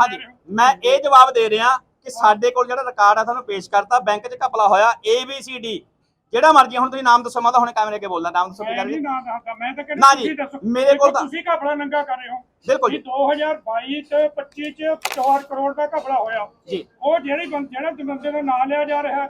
ਹਾਂਜੀ ਮੈਂ ਜਵਾਬ ਦੇ ਰਿਹਾ ਕਿ ਸਾਡੇ ਕੋਲ ਜਿਹੜਾ ਰਿਕਾਰਡ ਆ ਤੁਹਾਨੂੰ ਪੇਸ਼ ਕਰਤਾ ਬੈਂਕ 'ਚ ਘਪਲਾ ਹੋਇਆ ABCD ਜਿਹੜਾ ਮਰਜ਼ੀ ਹੁਣ ਤੁਸੀਂ ਨਾਮ ਦੱਸੋ ਮੈਂ ਤਾਂ ਹੁਣੇ ਕੈਮਰੇ ਅੱਗੇ ਬੋਲਦਾ ਨਾਮ ਦੱਸੋ ਕੀ ਮੈਂ ਕਰ ਨਹੀਂ ਨਾ ਦੱਸਦਾ ਮੈਂ ਤਾਂ ਕਹਿੰਦਾ ਤੁਸੀਂ ਦੱਸੋ ਮੇਰੇ ਕੋਲ ਦੇਖੋ, ਤਾਂ- ਤੁਸੀਂ ਘਪਲਾ ਨੰਗਾ ਕਰ ਰਹੇ ਹੋ। ਬਿਲਕੁਲ ਜੀ ਜੀ। 2022 ਤੇ 25 ਚ 4 ਕਰੋੜ ਦਾ ਘਪਲਾ ਹੋਇਆ। ਜੀ। ਉਹ ਜਿਹੜੀ ਜਿਹੜਾ ਬੰਦੇ ਦਾ ਨਾਂ ਲਿਆ ਜਾ ਰਿਹਾ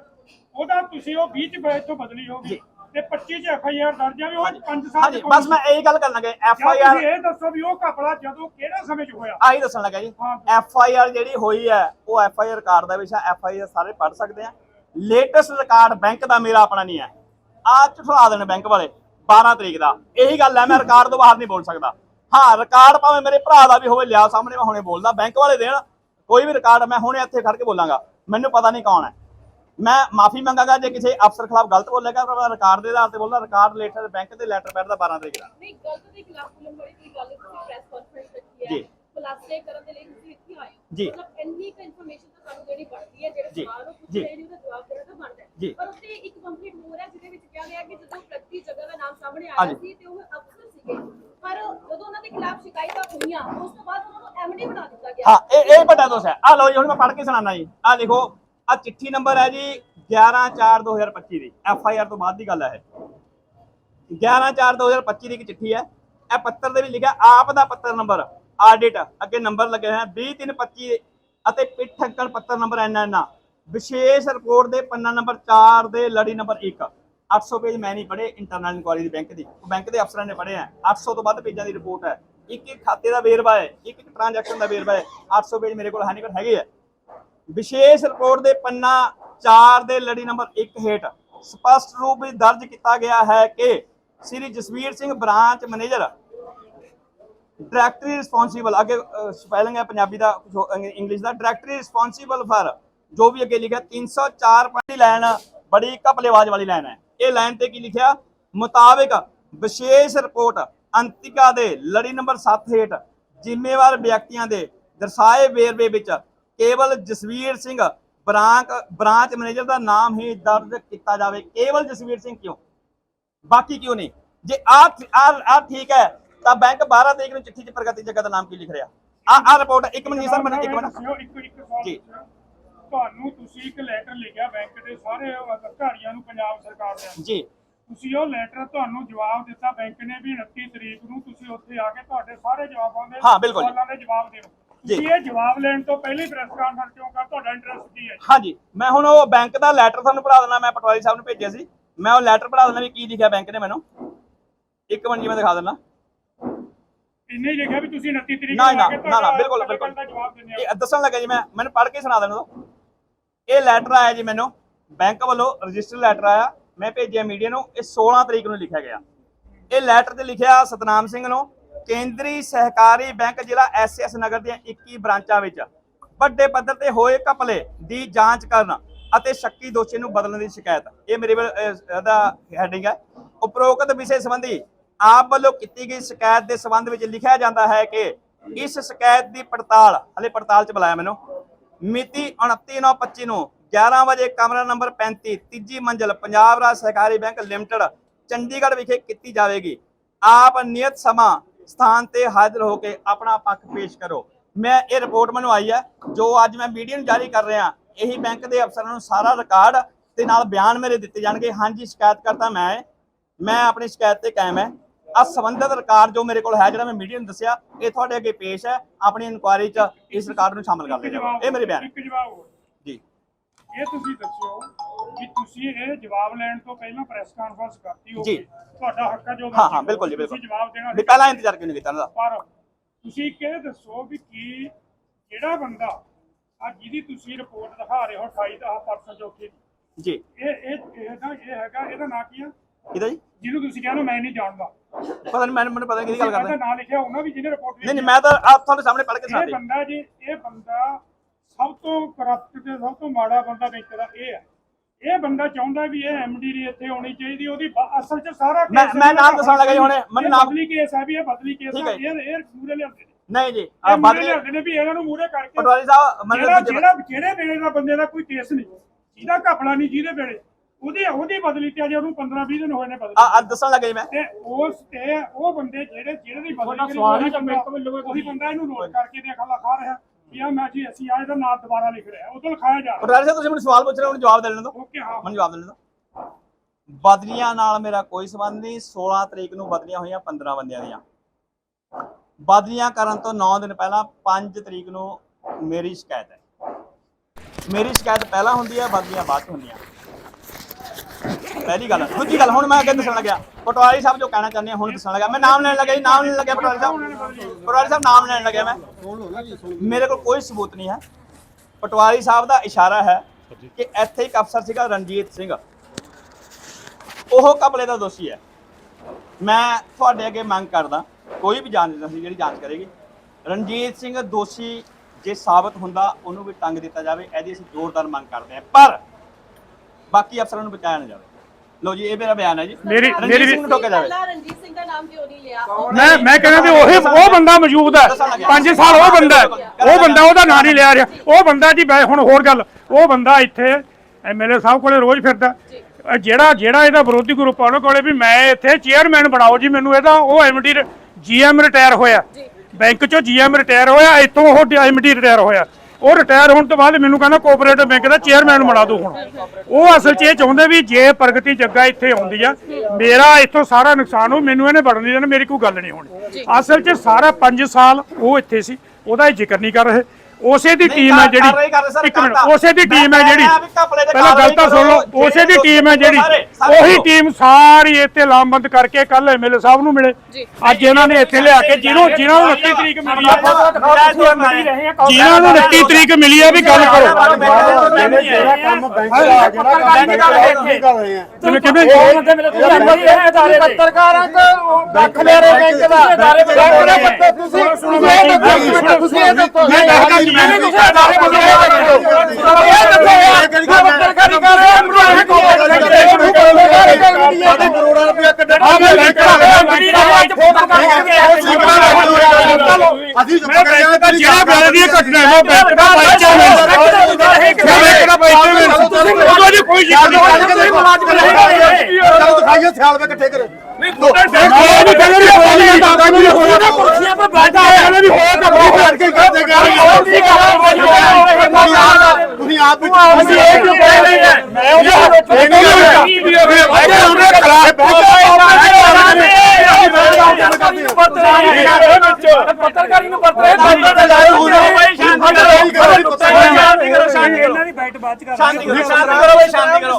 ਉਹਦਾ ਤੁਸੀਂ ਉਹ 20 ਚ ਤੋਂ ਬਦਲੀ ਹੋਗੀ। ਤੇ 25 ਚ ਐਫ ਆਈ ਆਰ ਦਰਜ ਆ ਵੀ ਉਹ 5 ਸਾਲ ਬਸ ਮੈਂ ਇਹੀ ਗੱਲ ਕਰਨ ਲੱਗਾ ਐਫ ਆਈ ਤੁਸੀਂ ਆਰ ਇਹ ਦੱਸੋ ਵੀ ਉਹ ਘਪਲਾ ਜਦੋਂ ਕਿਹੜੇ ਸਮੇਂ 'ਚ ਹੋਇਆ? ਆਹੀ ਦੱਸਣ ਲੱਗਾ ਜੀ। ਐਫ ਆਈ ਆਰ ਜਿਹੜੀ ਹੋਈ ਹੈ ਉਹ ਐਫ ਆਈ ਆਰ ਰਿਕਾਰਡ ਦਾ ਵਿਸ਼ਾ ਐਫ ਆਈ ਆਰ ਸਾਰੇ ਪੜ੍ਹ ਸਕਦੇ ਆ। ਲੇਟੈਸਟ ਰਿਕਾਰਡ ਬੈਂਕ ਦਾ ਮੇਰਾ ਆਪਣਾ ਨਹੀਂ ਹੈ। ਆ ਝੁਠਲਾ ਦੇਣ ਬੈਂਕ ਵਾਲੇ 12 ਤਰੀਕ ਦਾ। ਇਹੀ ਗੱਲ ਹੈ ਮੈਂ ਰਿਕਾਰਡ ਤੋਂ ਬਾਹਰ ਨਹੀਂ ਬੋਲ ਸਕਦਾ। ਹਾਂ ਰਿਕਾਰਡ ਭਾਵੇਂ ਮੇਰੇ ਭਰਾ ਦਾ ਵੀ ਹੋਵੇ ਲਿਆ ਸਾਹਮਣੇ ਮੈਂ ਹੁਣੇ ਬੋਲਦਾ। ਬੈਂਕ ਵਾਲੇ ਦੇਣ ਕੋਈ ਵੀ ਰਿਕਾਰਡ ਮੈਂ ਹੁਣੇ ਇੱਥੇ ਖੜ ਕੇ ਬੋਲਾਂਗਾ। ਮੈਨੂੰ ਪਤਾ ਨਹੀਂ ਕੌਣ ਹੈ। ਮੈਂ ਮਾਫੀ ਮੰਗਾਂਗਾ ਜੇ ਕਿਸੇ ਅਫਸਰ ਖਿਲਾਫ ਗਲਤ ਬੋਲੇਗਾ ਮੈਂ ਰਿਕਾਰਡ ਦੇ ਆਧਾਰ ਤੇ ਬੋਲਦਾ ਰਿਕਾਰਡ ਲੇਟਰ ਬੈਂਕ ਦੇ ਲੈਟਰ ਪੈਡ ਦਾ 12 ਤਰੀਕ ਦਾ। ਨਹੀਂ ਗਲਤ ਦੇ ਖਿਲਾਫ ਬੋਲਣ ਵਾਲੀ ਕੋਈ ਗੱਲ ਤੁਸੀਂ ਪ੍ਰੈਸ ਕਾਨਫਰੰਸ ਰੱਖੀ ਜੀ। ਹੈ ਖੁਲਾਸੇ ਕਰਨ ਦੇ ਲਈ ਤੁਸੀਂ ਇੱਥੇ ਆਏ ਹੋ। ਜੀ। ਮਤਲਬ ਇੰਨੀ ਕੁ ਇਨਫੋਰਮੇਸ਼ਨ ਤਾਂ ਸਾਨੂੰ ਦੇਣੀ ਬਣਦੀ ਹੈ ਜਿਹੜੇ ਜੀ। ਸਵਾਲ ਉਹ ਪੁੱਛ ਜੀ। ਰਹੇ ਨੇ ਉਹਦਾ ਜਵਾਬ ਦੇਣਾ ਤਾਂ ਬਣਦਾ ਜੀ। ਹੈ ਪਰ ਉੱਥੇ ਇੱਕ ਕੰਪਲੀਟ ਹੋਰ ਹੈ ਜਿਹਦੇ ਵਿੱਚ ਕਿਹਾ ਗਿਆ ਕਿ ਜਦੋਂ ਪ੍ਰਗਤੀ ਜਗ੍ਹਾ ਦਾ ਨਾਮ ਸਾਹਮਣੇ। ਆਇਆ ਸੀ ਤੇ ਉਹ ਅਫਸਰ ਸੀਗੇ। ਪਰ ਜਦੋਂ ਉਹਨਾਂ ਦੇ ਖਿਲਾਫ ਸ਼ਿਕਾਇਤਾਂ ਹੋਈਆਂ ਉਸ ਤੋਂ ਬਾਅਦ ਉਹਨਾਂ ਨੂੰ ਐਮਡੀ ਬਣਾ ਦਿੱਤਾ ਗਿਆ। ਹਾਂ ਇਹ ਇਹ ਵੱਡਾ ਦੋਸ਼ ਹੈ। ਆ ਲਓ ਜੀ ਹੁਣ ਮੈਂ ਪੜ੍ਹ ਕੇ ਸੁਣਾਉਣਾ ਜੀ। ਆ ਲਿਖੋ ਆ ਚਿੱਠੀ ਨੰਬਰ ਹੈ ਜੀ 11/4/2025 ਦੀ ਐਫ ਆਈ ਆਰ ਤੋਂ ਬਾਅਦ ਦੀ ਗੱਲ ਹੈ ਇਹ। 11/4/2025 ਦੀ ਇੱਕ ਚਿੱਠੀ ਹੈ। ਇਹ ਪੱਤਰ ਦੇ ਵਿੱਚ ਲਿਖਿਆ ਆਪ ਦਾ ਪੱਤਰ ਨੰਬਰ ਆਡਿਟ ਅੱਗੇ ਨੰਬਰ ਲੱਗੇ ਹੋਏ ਆ 20325 ਅਤੇ ਪਿੱਠ ਅੰਕਣ ਪੱਤਰ ਨੰਬਰ ਐਨ ਵਿਸ਼ੇਸ਼ ਰਿਪੋਰਟ ਦੇ ਪੰਨਾ ਨੰਬਰ 4 ਦੇ ਲੜੀ ਨੰਬਰ 1 800 ਪੇਜ ਮੈਂ ਨਹੀਂ ਪੜ੍ਹੇ ਇੰਟਰਨਲ ਇਨਕੁਆਇਰੀ ਦੀ ਬੈਂਕ ਦੀ। ਬੈਂਕ ਦੇ ਅਫਸਰਾਂ ਨੇ ਪੜ੍ਹੇ ਆ। 800 ਤੋਂ ਵੱਧ ਪੇਜਾਂ ਦੀ ਰਿਪੋਰਟ ਹੈ। ਇੱਕ ਇੱਕ ਖਾਤੇ ਦਾ ਵੇਰਵਾ ਹੈ। ਇੱਕ ਇੱਕ ਟ੍ਰਾਂਜੈਕਸ਼ਨ ਦਾ ਵੇਰਵਾ ਹੈ। 800 ਪੇਜ ਮੇਰੇ ਕੋਲ ਹੈ ਨਹੀਂ ਪਰ ਹੈਗੇ ਆ। ਵਿਸ਼ੇਸ਼ ਰਿਪੋਰਟ ਦੇ ਪੰਨਾ 4 ਦੇ ਲੜੀ ਨੰਬਰ 1 ਹੇਠ ਸਪਸ਼ਟ ਰੂਪ ਵਿੱਚ ਦਰਜ ਕੀਤਾ ਗਿਆ ਹੈ ਕਿ Shri Jasvir Singh branch manager directly responsible ਅੱਗੇ ਸਪੈਲਿੰਗ ਹੈ ਪੰਜਾਬੀ ਦਾ ਕੁਝ ਇੰਗਲਿਸ਼ ਦਾ ਡਾਇਰੈਕਟਰੀ ਰਿਸਪੌਂਸੀਬਲ ਫਾਰ ਜੋ ਵੀ ਅੱਗੇ ਲਿਖਿਆ 304 ਦੀ ਲਾਈਨ ਬੜੀ ਕਪਲੇਵਾਜ ਵਾਲੀ ਲਾਈਨ ਹੈ। ਇਹ ਲਾਈਨ ਤੇ ਕੀ ਲਿਖਿਆ? ਮੁਤਾਬਕ ਵਿਸ਼ੇਸ਼ ਰਿਪੋਰਟ ਅੰਤਿਕਾ ਦੇ ਲੜੀ ਨੰਬਰ 7 ਹੇਠ ਜ਼ਿੰਮੇਵਾਰ ਵਿਅਕਤੀਆਂ ਦੇ ਦਰਸਾਏ ਵੇਰਵੇ ਵਿੱਚ ਕੇਵਲ Jasvir Singh branch branch manager ਦਾ ਨਾਮ ਹੀ ਦਰਜ ਕੀਤਾ ਜਾਵੇ। ਕੇਵਲ ਜਸਵੀਰ ਸਿੰਘ ਕਿਉਂ? ਬਾਕੀ ਕਿਉਂ ਨਹੀਂ? ਜੇ ਆ ਆ ਠੀਕ ਹੈ ਤਾਂ ਬੈਂਕ 12 ਤਰੀਕ ਨੂੰ ਚਿੱਠੀ 'ਚ ਪ੍ਰਗਤੀ ਜਗ੍ਹਾ ਦਾ ਨਾਮ ਕੀ ਲਿਖ ਰਿਹਾ? ਆ ਆ ਰਿਪੋਰਟ ਇੱਕ ਮਿੰਟ ਜੀ ਸਰ ਮੈਨੂੰ ਇੱਕ ਮਿੰਟ। ਜੀ। ਤੁਹਾਨੂੰ ਤੁਸੀਂ ਇੱਕ ਲੈਟਰ ਲਿਖਿਆ ਬੈਂਕ ਦੇ ਸਾਰੇ ਅਧਿਕਾਰੀਆਂ ਨੂੰ ਪੰਜਾਬ ਸਰਕਾਰ ਦੇ ਜੀ। ਤੁਸੀਂ ਉਹ ਲੈਟਰ ਤੁਹਾਨੂੰ ਜਵਾਬ ਦਿੱਤਾ ਬੈਂਕ ਨੇ ਵੀ 29 ਤਰੀਕ ਨੂੰ ਤੁਸੀਂ ਉੱਥੇ ਆ ਕੇ ਤੁਹਾਡੇ ਸਾਰੇ ਜਵਾਬਾਂ ਦੇ ਹਾਂ, ਬਿਲਕੁਲ। ਜੀ। ਸਵਾਲਾਂ ਦੇ ਜਵਾਬ ਦਿਓ ਜੀ। ਤੁਸੀਂ ਇਹ ਜਵਾਬ ਲੈਣ ਤੋਂ ਪਹਿਲੀ ਪ੍ਰੈਸ ਕਾਨਫਰੰਸ ਕਿਉਂ ਕਰ? ਤੁਹਾਡਾ ਇੰਟਰਸਟ ਕੀ ਹੈ ਹਾਂਜੀ ਮੈਂ ਹੁਣ ਉਹ ਬੈਂਕ ਦਾ ਲੈਟਰ ਤੁਹਾਨੂੰ ਪੜਾ ਦੇਣਾ ਮੈਂ ਪਟਵਾਰੀ ਸਾਹਿਬ ਨੂੰ ਭੇਜਿਆ ਸੀ। ਮੈਂ ਉਹ ਲੈਟਰ ਪੜਾ ਦੇਣਾ ਵੀ ਕੀ ਲਿਖਿਆ ਬੈਂਕ ਨੇ ਮੈਨੂੰ। ਇੱਕ ਮਿੰਟ ਜੀ ਮੈਂ ਦਿਖਾ ਦਿੰਦਾ। ਇੰਨੇ ਲਿਖਿਆ ਵੀ ਤੁਸੀਂ 29 ਤਰੀਕ ਨਾ, ਨੂੰ ਨਾ, ਤੁਹਾਡਾ ਬਿਲਕੁਲ, ਤੁਹਾਡੇ ਬਿਲਕੁਲ। ਦਾ ਜਵਾਬ ਦਿੰਦੇ ਇਹ ਦੱਸਣ ਲੱਗਾ ਜੀ ਮੈਂ ਮੈਨੂੰ ਪੜ੍ਹ ਕੇ ਸੁਣਾ ਦੇਣਾ ਦੋ ਇਹ ਲੈਟਰ ਆਇਆ ਜੀ ਮੈਨੂੰ। ਬੈਂਕ ਵੱਲੋਂ ਰਜਿਸਟਰ ਲੈਟਰ ਆਇਆ। ਮੈਂ ਭੇਜਿਆ ਮੀਡੀਆ ਨੂੰ। ਇਹ 16 ਤਰੀਕ ਨੂੰ ਲਿਖਿਆ ਗਿਆ। ਇਹ ਲੈਟਰ ਤੇ ਲਿਖਿਆ ਸਤਨਾਮ ਸਿੰਘ ਨੂੰ, ਕੇਂਦਰੀ ਸਹਿਕਾਰੀ ਬੈਂਕ ਜ਼ਿਲ੍ਹਾ ਐਸਐਸ ਨਗਰ ਦੀਆਂ 21 ਬ੍ਰਾਂਚਾਂ ਵਿੱਚ। ਵੱਡੇ ਪੱਧਰ ਤੇ ਹੋਏ ਘਪਲੇ ਦੀ ਜਾਂਚ ਕਰਨ ਅਤੇ ਸ਼ੱਕੀ ਦੋਸ਼ੀ ਨੂੰ ਬਦਲਣ ਦੀ ਸ਼ਿਕਾਇਤ। ਇਹ ਮੇਰੇ ਵੱਲ ਇਹਦਾ ਹੈਡਿੰਗ ਹੈ। ਉਪਰੋਕਤ ਵਿਸ਼ੇ ਸੰਬੰਧੀ ਆਪ ਵੱਲੋਂ ਕੀਤੀ ਗਈ ਸ਼ਿਕਾਇਤ ਦੇ ਸੰਬੰਧ ਵਿੱਚ ਲਿਖਿਆ ਜਾਂਦਾ ਹੈ ਕਿ ਇਸ ਸ਼ਿਕਾਇਤ ਦੀ ਪੜਤਾਲ, ਹਲੇ ਪੜਤਾਲ 'ਚ ਬੁਲਾਇਆ ਮੈਨੂੰ। ਮਿਤੀ 29/9/25 ਨੂੰ 11 ਵਜੇ ਕਮਰਾ ਨੰਬਰ 35 ਤੀਜੀ ਮੰਜ਼ਲ ਪੰਜਾਬ ਰਾਜ ਸਹਿਕਾਰੀ ਬੈਂਕ ਲਿਮਟਿਡ, ਚੰਡੀਗੜ੍ਹ ਵਿਖੇ ਕੀਤੀ ਜਾਵੇਗੀ। ਆਪ ਨਿਯਤ ਸਮਾਂ ਸਥਾਨ ਤੇ ਹਾਜ਼ਰ ਹੋ ਕੇ ਆਪਣਾ ਪੱਖ ਪੇਸ਼ ਕਰੋ। ਮੈਂ ਇਹ ਰਿਪੋਰਟ ਮੈਨੂੰ ਆਈ ਹੈ, ਜੋ ਅੱਜ ਮੈਂ ਮੀਡੀਆ ਨੂੰ ਜਾਰੀ ਕਰ ਰਿਹਾ, ਇਹੀ ਬੈਂਕ ਦੇ ਅਫਸਰਾਂ ਨੂੰ ਸਾਰਾ ਰਿਕਾਰਡ ਤੇ ਨਾਲ ਬਿਆਨ ਮੇਰੇ ਦਿੱਤੇ ਜਾਣਗੇ। ਹਾਂਜੀ ਸ਼ਿਕਾਇਤ ਕਰਤਾ ਮੈਂ ਮੈਂ ਆਪਣੀ ਸ਼ਿਕਾਇਤ ਤੇ ਕਾਇਮ ਹੈ। ਆ ਸੰਬੰਧਿਤ ਰਿਕਾਰਡ ਜੋ ਮੇਰੇ ਕੋਲ ਹੈ ਜਿਹੜਾ ਮੈਂ ਮੀਡੀਆ ਨੂੰ ਦੱਸਿਆ ਇਹ ਤੁਹਾਡੇ ਅੱਗੇ ਪੇਸ਼ ਹੈ। ਆਪਣੀ ਇਨਕੁਆਇਰੀ 'ਚ ਇਸ ਰਿਕਾਰਡ ਨੂੰ ਸ਼ਾਮਲ ਕਰ ਲਿਆ ਜਾਵੇ ਇਹ ਮੇਰੇ ਬਿਆਨ। ਇੱਕ ਜਵਾਬ ਹੋਰ। ਜੀ। ਇਹ ਤੁਸੀਂ ਦੱਸਿਓ ਕਿ ਤੁਸੀਂ ਇਹ ਜਵਾਬ ਲੈਣ ਤੋਂ ਪਹਿਲਾਂ ਪ੍ਰੈਸ ਕਾਨਫਰੰਸ ਕਰਤੀ ਹੋਵੇ। ਤੁਹਾਡਾ ਹੱਕ ਹੈ ਜੋ ਹਾਂ ਹਾਂ ਬਿਲਕੁਲ ਜੀ ਬਿਲਕੁਲ। ਜਵਾਬ ਦੇਣਾ ਵੀ ਪਹਿਲਾਂ ਇੰਤਜ਼ਾਰ ਕਿਉਂ ਨਹੀਂ ਕੀਤਾ ਦਾ? ਪਰ ਤੁਸੀਂ ਇਹ ਦੱਸੋ ਵੀ ਕੀ ਜਿਹੜਾ ਬੰਦਾ ਆ ਜਿਹਦੀ ਤੁਸੀਂ ਰਿਪੋਰਟ ਦਿਖਾ ਰਹੇ ਹੋ 28 ਦਾ ਪਰਸਨ ਚੌਥੀ ਦੀ, ਜੀ। ਇਹ ਇਹ ਇਹਦਾ ਇਹ ਹੈਗਾ ਇਹਦਾ ਨਾਂ ਕੀ ਆ? ਕਿਹਦਾ ਜੀ? ਜਿਹਨੂੰ ਤੁਸੀਂ ਕਹਿੰਦੇ ਮੈਂ ਨਹੀਂ ਜਾਣਦਾ। ਪਤਾ ਨਹੀਂ ਮੈਨੂੰ ਮੈਨੂੰ ਪਤਾ ਨਹੀਂ ਕਿਹਦੀ ਗੱਲ ਕਰਦੇ। ਨਾਂ ਲਿਖਿਆ ਉਹਨਾਂ ਵੀ ਜਿਹਨੇ ਰਿਪੋਰਟ ਨਹੀਂ ਨਹੀਂ ਮੈਂ ਤਾਂ ਆਪ ਤੁਹਾਡੇ ਸਾਹਮਣੇ ਪੜ੍ਹ ਕੇ ਇਹ ਬੰਦਾ ਜੀ ਇਹ ਬੰਦਾ ਸਭ ਤੋਂ ਕਰਪਟ ਤੇ ਸਭ ਤੋਂ ਮਾੜਾ ਬੰਦਾ ਬੈਂਕ ਦਾ ਇਹ ਹੈ ਇਹ ਬੰਦਾ ਚਾਹੁੰਦਾ ਵੀ ਇਹ ਐਮਡੀ ਦੀ ਇੱਥੇ ਹੋਣੀ ਚਾਹੀਦੀ ਉਹਦੀ ਬ- ਅਸਲ 'ਚ ਸਾਰਾ ਮੈਂ- case ਮੈਂ ਇਹਦਾ ਨਾਮ ਦੱਸਣ ਲੱਗਾ ਜੀ ਹੁਣੇ, ਮੈਨੂੰ ਇਹ ਨਾਮ- ਬਦਲੀ ਕੇਸ ਹੈ ਵੀ ਇਹ ਬਦਲੀ ਕੇਸ ਠੀਕ ਹੈ। ਹੈ ਜੀ। ਇਹ ਇਹ ਮੂਰੇ ਲਿਆਉਂਦੇ ਨੇ। ਨਹੀਂ ਜੀ ਇਹ ਆ ਮੂਰੇ ਲਿਆਉਂਦੇ ਨੇ ਵੀ ਇਹਨਾਂ ਨੂੰ ਮੂਰੇ ਕਰਕੇ ਪਟਵਾਰੀ ਸਾਹਿਬ ਮੈਨੂੰ ਜਿਹੜਾ ਦੂਜੇ- ਜਿਹੜਾ ਜਿਹੜੇ ਵੇਲੇ ਦਾ ਬੰਦੇ ਦਾ ਕੋਈ ਕੇਸ ਨਹੀਂ ਜਿਹਦਾ ਘਪਲਾ ਨਹੀਂ ਜਿਹਦੇ ਵੇਲੇ। ਉਹਦੀ ਉਹਦੀ ਬਦਲੀ ਤੇ ਅਜੇ ਉਹਨੂੰ 15 20 ਦਿਨ ਹੋਏ ਨੇ ਆ ਬਦਲੀ ਆ ਦੱਸਣ ਲੱਗਾ ਜੀ ਮੈਂ। ਤੇ ਉਸ ਤੇ ਉਹ ਬੰਦੇ ਜਿਹੜੇ ਜਿਹੜੇ ਦੀ ਬਦਲੀ ਸਵਾਲ ਉਹੀ ਹੈ ਤਾਂ ਤੋਂ ਮਿਲੋਗੇ ਉਹੀ ਬੰਦਾ ਇਹਨੂੰ ਨੋਟ ਕਰਕੇ ਦੇ ਖਲਾ ਖਾ ਰਿਹਾ ਵੀ ਆ ਮੈਂ ਜੀ ਅਸੀਂ ਆ ਇਹਦਾ ਨਾਮ ਦੁਬਾਰਾ ਲਿਖ ਰਿਹਾ। ਤੋਂ ਲਿਖਾਇਆ ਜਾ ਰਿਹਾ। ਪਟਵਾਰੀ ਸਾਹਿਬ ਤੁਸੀਂ ਮੈਨੂੰ ਸਵਾਲ ਪੁੱਛ ਰਹੇ ਹੋ ਮੈਨੂੰ ਜਵਾਬ ਦੇ ਲੈਣ ਦਿਓ। ਓਕੇ ਹਾਂ। ਮੈਨੂੰ ਜਵਾਬ ਦੇ ਲੈਣ ਦਿਓ। ਬਦਲੀਆਂ ਨਾਲ ਮੇਰਾ ਕੋਈ ਸੰਬੰਧ ਨਹੀਂ। 16 ਤਰੀਕ ਨੂੰ ਬਦਲੀਆਂ ਹੋਈਆਂ 15 ਬੰਦਿਆਂ ਦੀਆਂ। ਬਦਲੀਆਂ ਕਰਨ ਤੋਂ 9 ਦਿਨ ਪਹਿਲਾਂ 5 ਤਰੀਕ ਨੂੰ ਮੇਰੀ ਸ਼ਿਕਾਇਤ ਹੈ। ਮੇਰੀ ਸ਼ਿਕਾਇਤ ਪਹਿਲਾਂ ਹੁੰਦੀ ਹੈ ਬਦਲੀਆਂ ਬਾਅਦ 'ਚ ਹੁੰਦੀਆਂ। ਪਹਿਲੀ ਗੱਲ, ਦੂਜੀ ਗੱਲ, ਹੁਣ ਮੈਂ ਅੱਗੇ ਦੱਸਣ ਲੱਗਿਆ, ਪਟਵਾਰੀ ਸਾਹਿਬ ਜੋ ਕਹਿਣਾ ਚਾਹੁੰਦੇ ਆ, ਹੁਣ ਦੱਸਣ ਲੱਗਾ ਮੈਂ ਨਾਮ ਲੈਣ ਲੱਗਿਆ ਜੀ, ਨਾਮ ਲੈਣ ਲੱਗਿਆ ਪਟਵਾਰੀ ਸਾਹਿਬ। ਪਟਵਾਰੀ ਸਾਹਿਬ, ਨਾਮ ਲੈਣ ਲੱਗਿਆ ਮੈਂ। ਮੇਰੇ ਕੋਲ ਕੋਈ ਸਬੂਤ ਨਹੀਂ ਹੈ। ਪਟਵਾਰੀ ਸਾਹਿਬ ਦਾ ਇਸ਼ਾਰਾ ਹੈ ਕਿ ਇੱਥੇ ਇੱਕ ਅਫਸਰ ਸੀਗਾ, ਰਣਜੀਤ ਸਿੰਘ। ਉਹ ਕਪਲੇ ਦਾ ਦੋਸ਼ੀ ਹੈ। ਮੈਂ ਤੁਹਾਡੇ ਅੱਗੇ ਮੰਗ ਕਰਦਾ, ਕੋਈ ਵੀ ਜਾਂਚ ਨਹੀਂ, ਜਿਹੜੀ ਜਾਂਚ ਕਰੇਗੀ। ਰਣਜੀਤ ਸਿੰਘ ਦੋਸ਼ੀ ਜੇ ਸਾਬਤ ਹੁੰਦਾ, ਉਹਨੂੰ ਵੀ ਟੰਗ ਦਿੱਤਾ ਜਾਵੇ। ਇਹਦੀ ਅਸੀਂ ਜ਼ੋਰਦਾਰ ਮੰਗ ਕਰਦੇ ਹਾਂ। ਪਰ ਬਾਕੀ ਅਫਸਰਾਂ ਨੂੰ ਬਚਾਇਆ ਨਾ ਜਾਵੇ। ਲੋ ਜੀ ਇਹ ਮੇਰਾ ਬਿਆਨ ਹੈ ਜੀ। ਮੇਰੀ- ਰਣਜੀਤ ਮੇਰੀ ਸਿੰਘ ਨੂੰ ਠੋਕਿਆ ਜਾਵੇ। ਪਹਿਲਾਂ ਰਣਜੀਤ ਸਿੰਘ ਦਾ ਨਾਮ ਕਿਉਂ ਨਹੀਂ ਲਿਆ? ਮੈਂ ਮੈਂ ਕਹਿੰਦਾ ਵੀ ਉਹੀ ਉਹ ਬੰਦਾ ਮੌਜੂਦ ਹੈ। 5 ਸਾਲ ਉਹ ਬੰਦਾ ਹੈ। ਉਹ ਬੰਦਾ ਉਹਦਾ ਨਾਂ ਨਹੀਂ ਲਿਆ ਰਿਹਾ। ਉਹ ਬੰਦਾ ਜੀ ਮੈਂ ਹੁਣ ਹੋਰ ਗੱਲ। ਉਹ ਬੰਦਾ ਇੱਥੇ ਐਮਐਲਏ ਸਾਹਿਬ ਕੋਲੇ ਰੋਜ਼ ਫਿਰਦਾ। ਅਹ ਜਿਹੜਾ ਜਿਹੜਾ ਇਹਦਾ ਵਿਰੋਧੀ ਗਰੁੱਪ ਆ ਉਹਨਾਂ ਕੋਲੇ ਵੀ ਮੈਂ ਇੱਥੇ ਚੇਅਰਮੈਨ ਬਣਾਓ ਜੀ। ਮੈਨੂੰ ਇਹਦਾ ਉਹ ਐਮਡੀ ਜੀਐਮ ਰਿਟਾਇਰ ਹੋਇਆ। ਬੈਂਕ ਚੋਂ ਜੀਐਮ ਰਿਟਾਇਰ ਹੋਇਆ। ਇੱਥੋਂ ਉਹ ਐਮਡੀ ਰਿਟਾਇਰ ਹੋਇਆ। ਉਹ ਰਿਟਾਇਰ ਹੋਣ ਤੋਂ ਬਾਅਦ ਮੈਨੂੰ ਕਹਿੰਦਾ ਕੋਆਪਰੇਟਿਵ ਬੈਂਕ ਦਾ ਚੇਅਰਮੈਨ ਬਣਾ ਦੋ ਹੁਣ। ਉਹ ਅਸਲ 'ਚ ਇਹ ਚਾਹੁੰਦੇ ਵੀ ਜੇ ਪ੍ਰਗਤੀ ਜੱਗਾ ਇੱਥੇ ਆਉਂਦੀ ਆ ਮੇਰਾ ਇੱਥੋਂ ਸਾਰਾ ਨੁਕਸਾਨ ਹੋ ਮੈਨੂੰ ਇਹਨੇ ਵੜਨ ਨਹੀਂ ਦੇਣਾ ਮੇਰੀ ਕੋਈ ਗੱਲ ਨਹੀਂ ਹੋਣੀ। ਅਸਲ 'ਚ ਸਾਰਾ 5 ਸਾਲ ਉਹ ਇੱਥੇ ਸੀ ਉਹਦਾ ਇਹ ਜ਼ਿਕਰ ਨਹੀਂ ਕਰ ਰਹੇ। ਉਸੇ ਦੀ ਟੀਮ ਹੈ ਜਿਹੜੀ ਇੱਕ ਮਿੰਟ। ਉਸੇ ਦੀ ਟੀਮ ਹੈ ਜਿਹੜੀ ਦੇ ਪਹਿਲਾਂ ਗੱਲ ਤਾਂ ਸੁਣ ਲਓ ਕਰੋ, ਉਸੇ ਦੀ ਜਿਹੜੇ ਟੀਮ ਹੈ ਜਿਹੜੀ ਉਹੀ। ਟੀਮ ਸਾਰੀ ਇੱਥੇ ਲਾਮਬੰਦ ਕਰਕੇ ਕੱਲ ਐਮਐਲਏ ਸਾਹਿਬ ਨੂੰ ਮਿਲੇ। ਅੱਜ ਇਹਨਾਂ ਨੇ ਇੱਥੇ ਲਿਆ ਕੇ ਜਿਹਨੂੰ ਜਿਹਨਾਂ ਨੂੰ 29 ਤਰੀਕ ਮਿਲੀ ਆ ਜਿਹਨਾਂ ਨੂੰ 29 ਤਰੀਕ ਮਿਲੀ ਆ ਵੀ ਗੱਲ ਕਰੋ। ਕਿਵੇਂ ਕਿਵੇਂ ਪੱਤਰਕਾਰਾਂ ਕੋ ਰੱਖ ਲੈ ਰਹੇ ਬੈਂਕ ਦਾ ਅਦਾਰੇ ਬੈਂਕ ਤੁਸੀਂ ਤੁਸੀਂ ਇਹ ਦੱਸੋ ਤੁਸੀਂ ਇਹ ਦੱਸੋ ਮੈਂ ਦੱਸਦਾ ਜੀ, ਮੈਂ ਤੁਸੀਂ ਅਦਾਰੇ ਬਦਲੇ ਇਹ ਦੱਸੋ ਯਾਰ ਪੱਤਰਕਾਰੀ ਕਰ ਰਹੇ ਅਮਰੋਹ ਕੋ ਕਰੋੜਾਂ ਰੁਪਏ ਕੱਢਣ ਆ ਮੈਂ ਬੈਂਕ ਦਾ ਜਿਹੜੀ ਰਾਜ ਚ ਫੋਟੋ ਕਰਕੇ ਅਸੀਂ ਮੈਂ ਬੈਂਕ ਦਾ ਜਿਹੜਾ ਬਿਆਨ ਦੀ ਘਟਨਾ ਹੈ ਮੈਂ ਬੈਂਕ ਦਾ ਚੇਅਰਮੈਨ ਮੈਂ ਬੈਂਕ ਦਾ ਵਾਈਸ ਚੇਅਰਮੈਨ ਉਹਦਾ ਜੀ ਕੋਈ ਜ਼ਿਕਰ ਨਹੀਂ ਦਿਖਾਈਏ ਸਿਆਲ ਵੇ ਇਕੱਠੇ ਕਰੇ। ਕੋਈ ਨਹੀਂ ਕਹਿੰਦੇ ਵੀ ਕੋਈ ਨਹੀਂ ਦਾਦਾ ਵੀ ਹੋਇਆ ਕੁਰਸੀਆਂ ਤੇ ਬੈਠਾ ਹੈ ਕਹਿੰਦੇ ਵੀ ਹੋਇਆ ਤਾਂ ਬਹੁਤ ਕਰਕੇ ਕਰਦੇ ਤੁਸੀਂ ਆਪ ਵੀ ਅਸੀਂ ਇਹ ਕਿਉਂ ਕਹਿ ਰਹੇ ਹਾਂ ਮੈਂ ਉਹਦਾ ਪੱਤਰਕਾਰੀ ਨੂੰ ਪੱਤਰੇ ਸ਼ਾਂਤੀ ਕਰੋ ਸ਼ਾਂਤੀ ਕਰੋ ਸ਼ਾਂਤੀ ਕਰੋ ਬਈ ਸ਼ਾਂਤੀ ਕਰੋ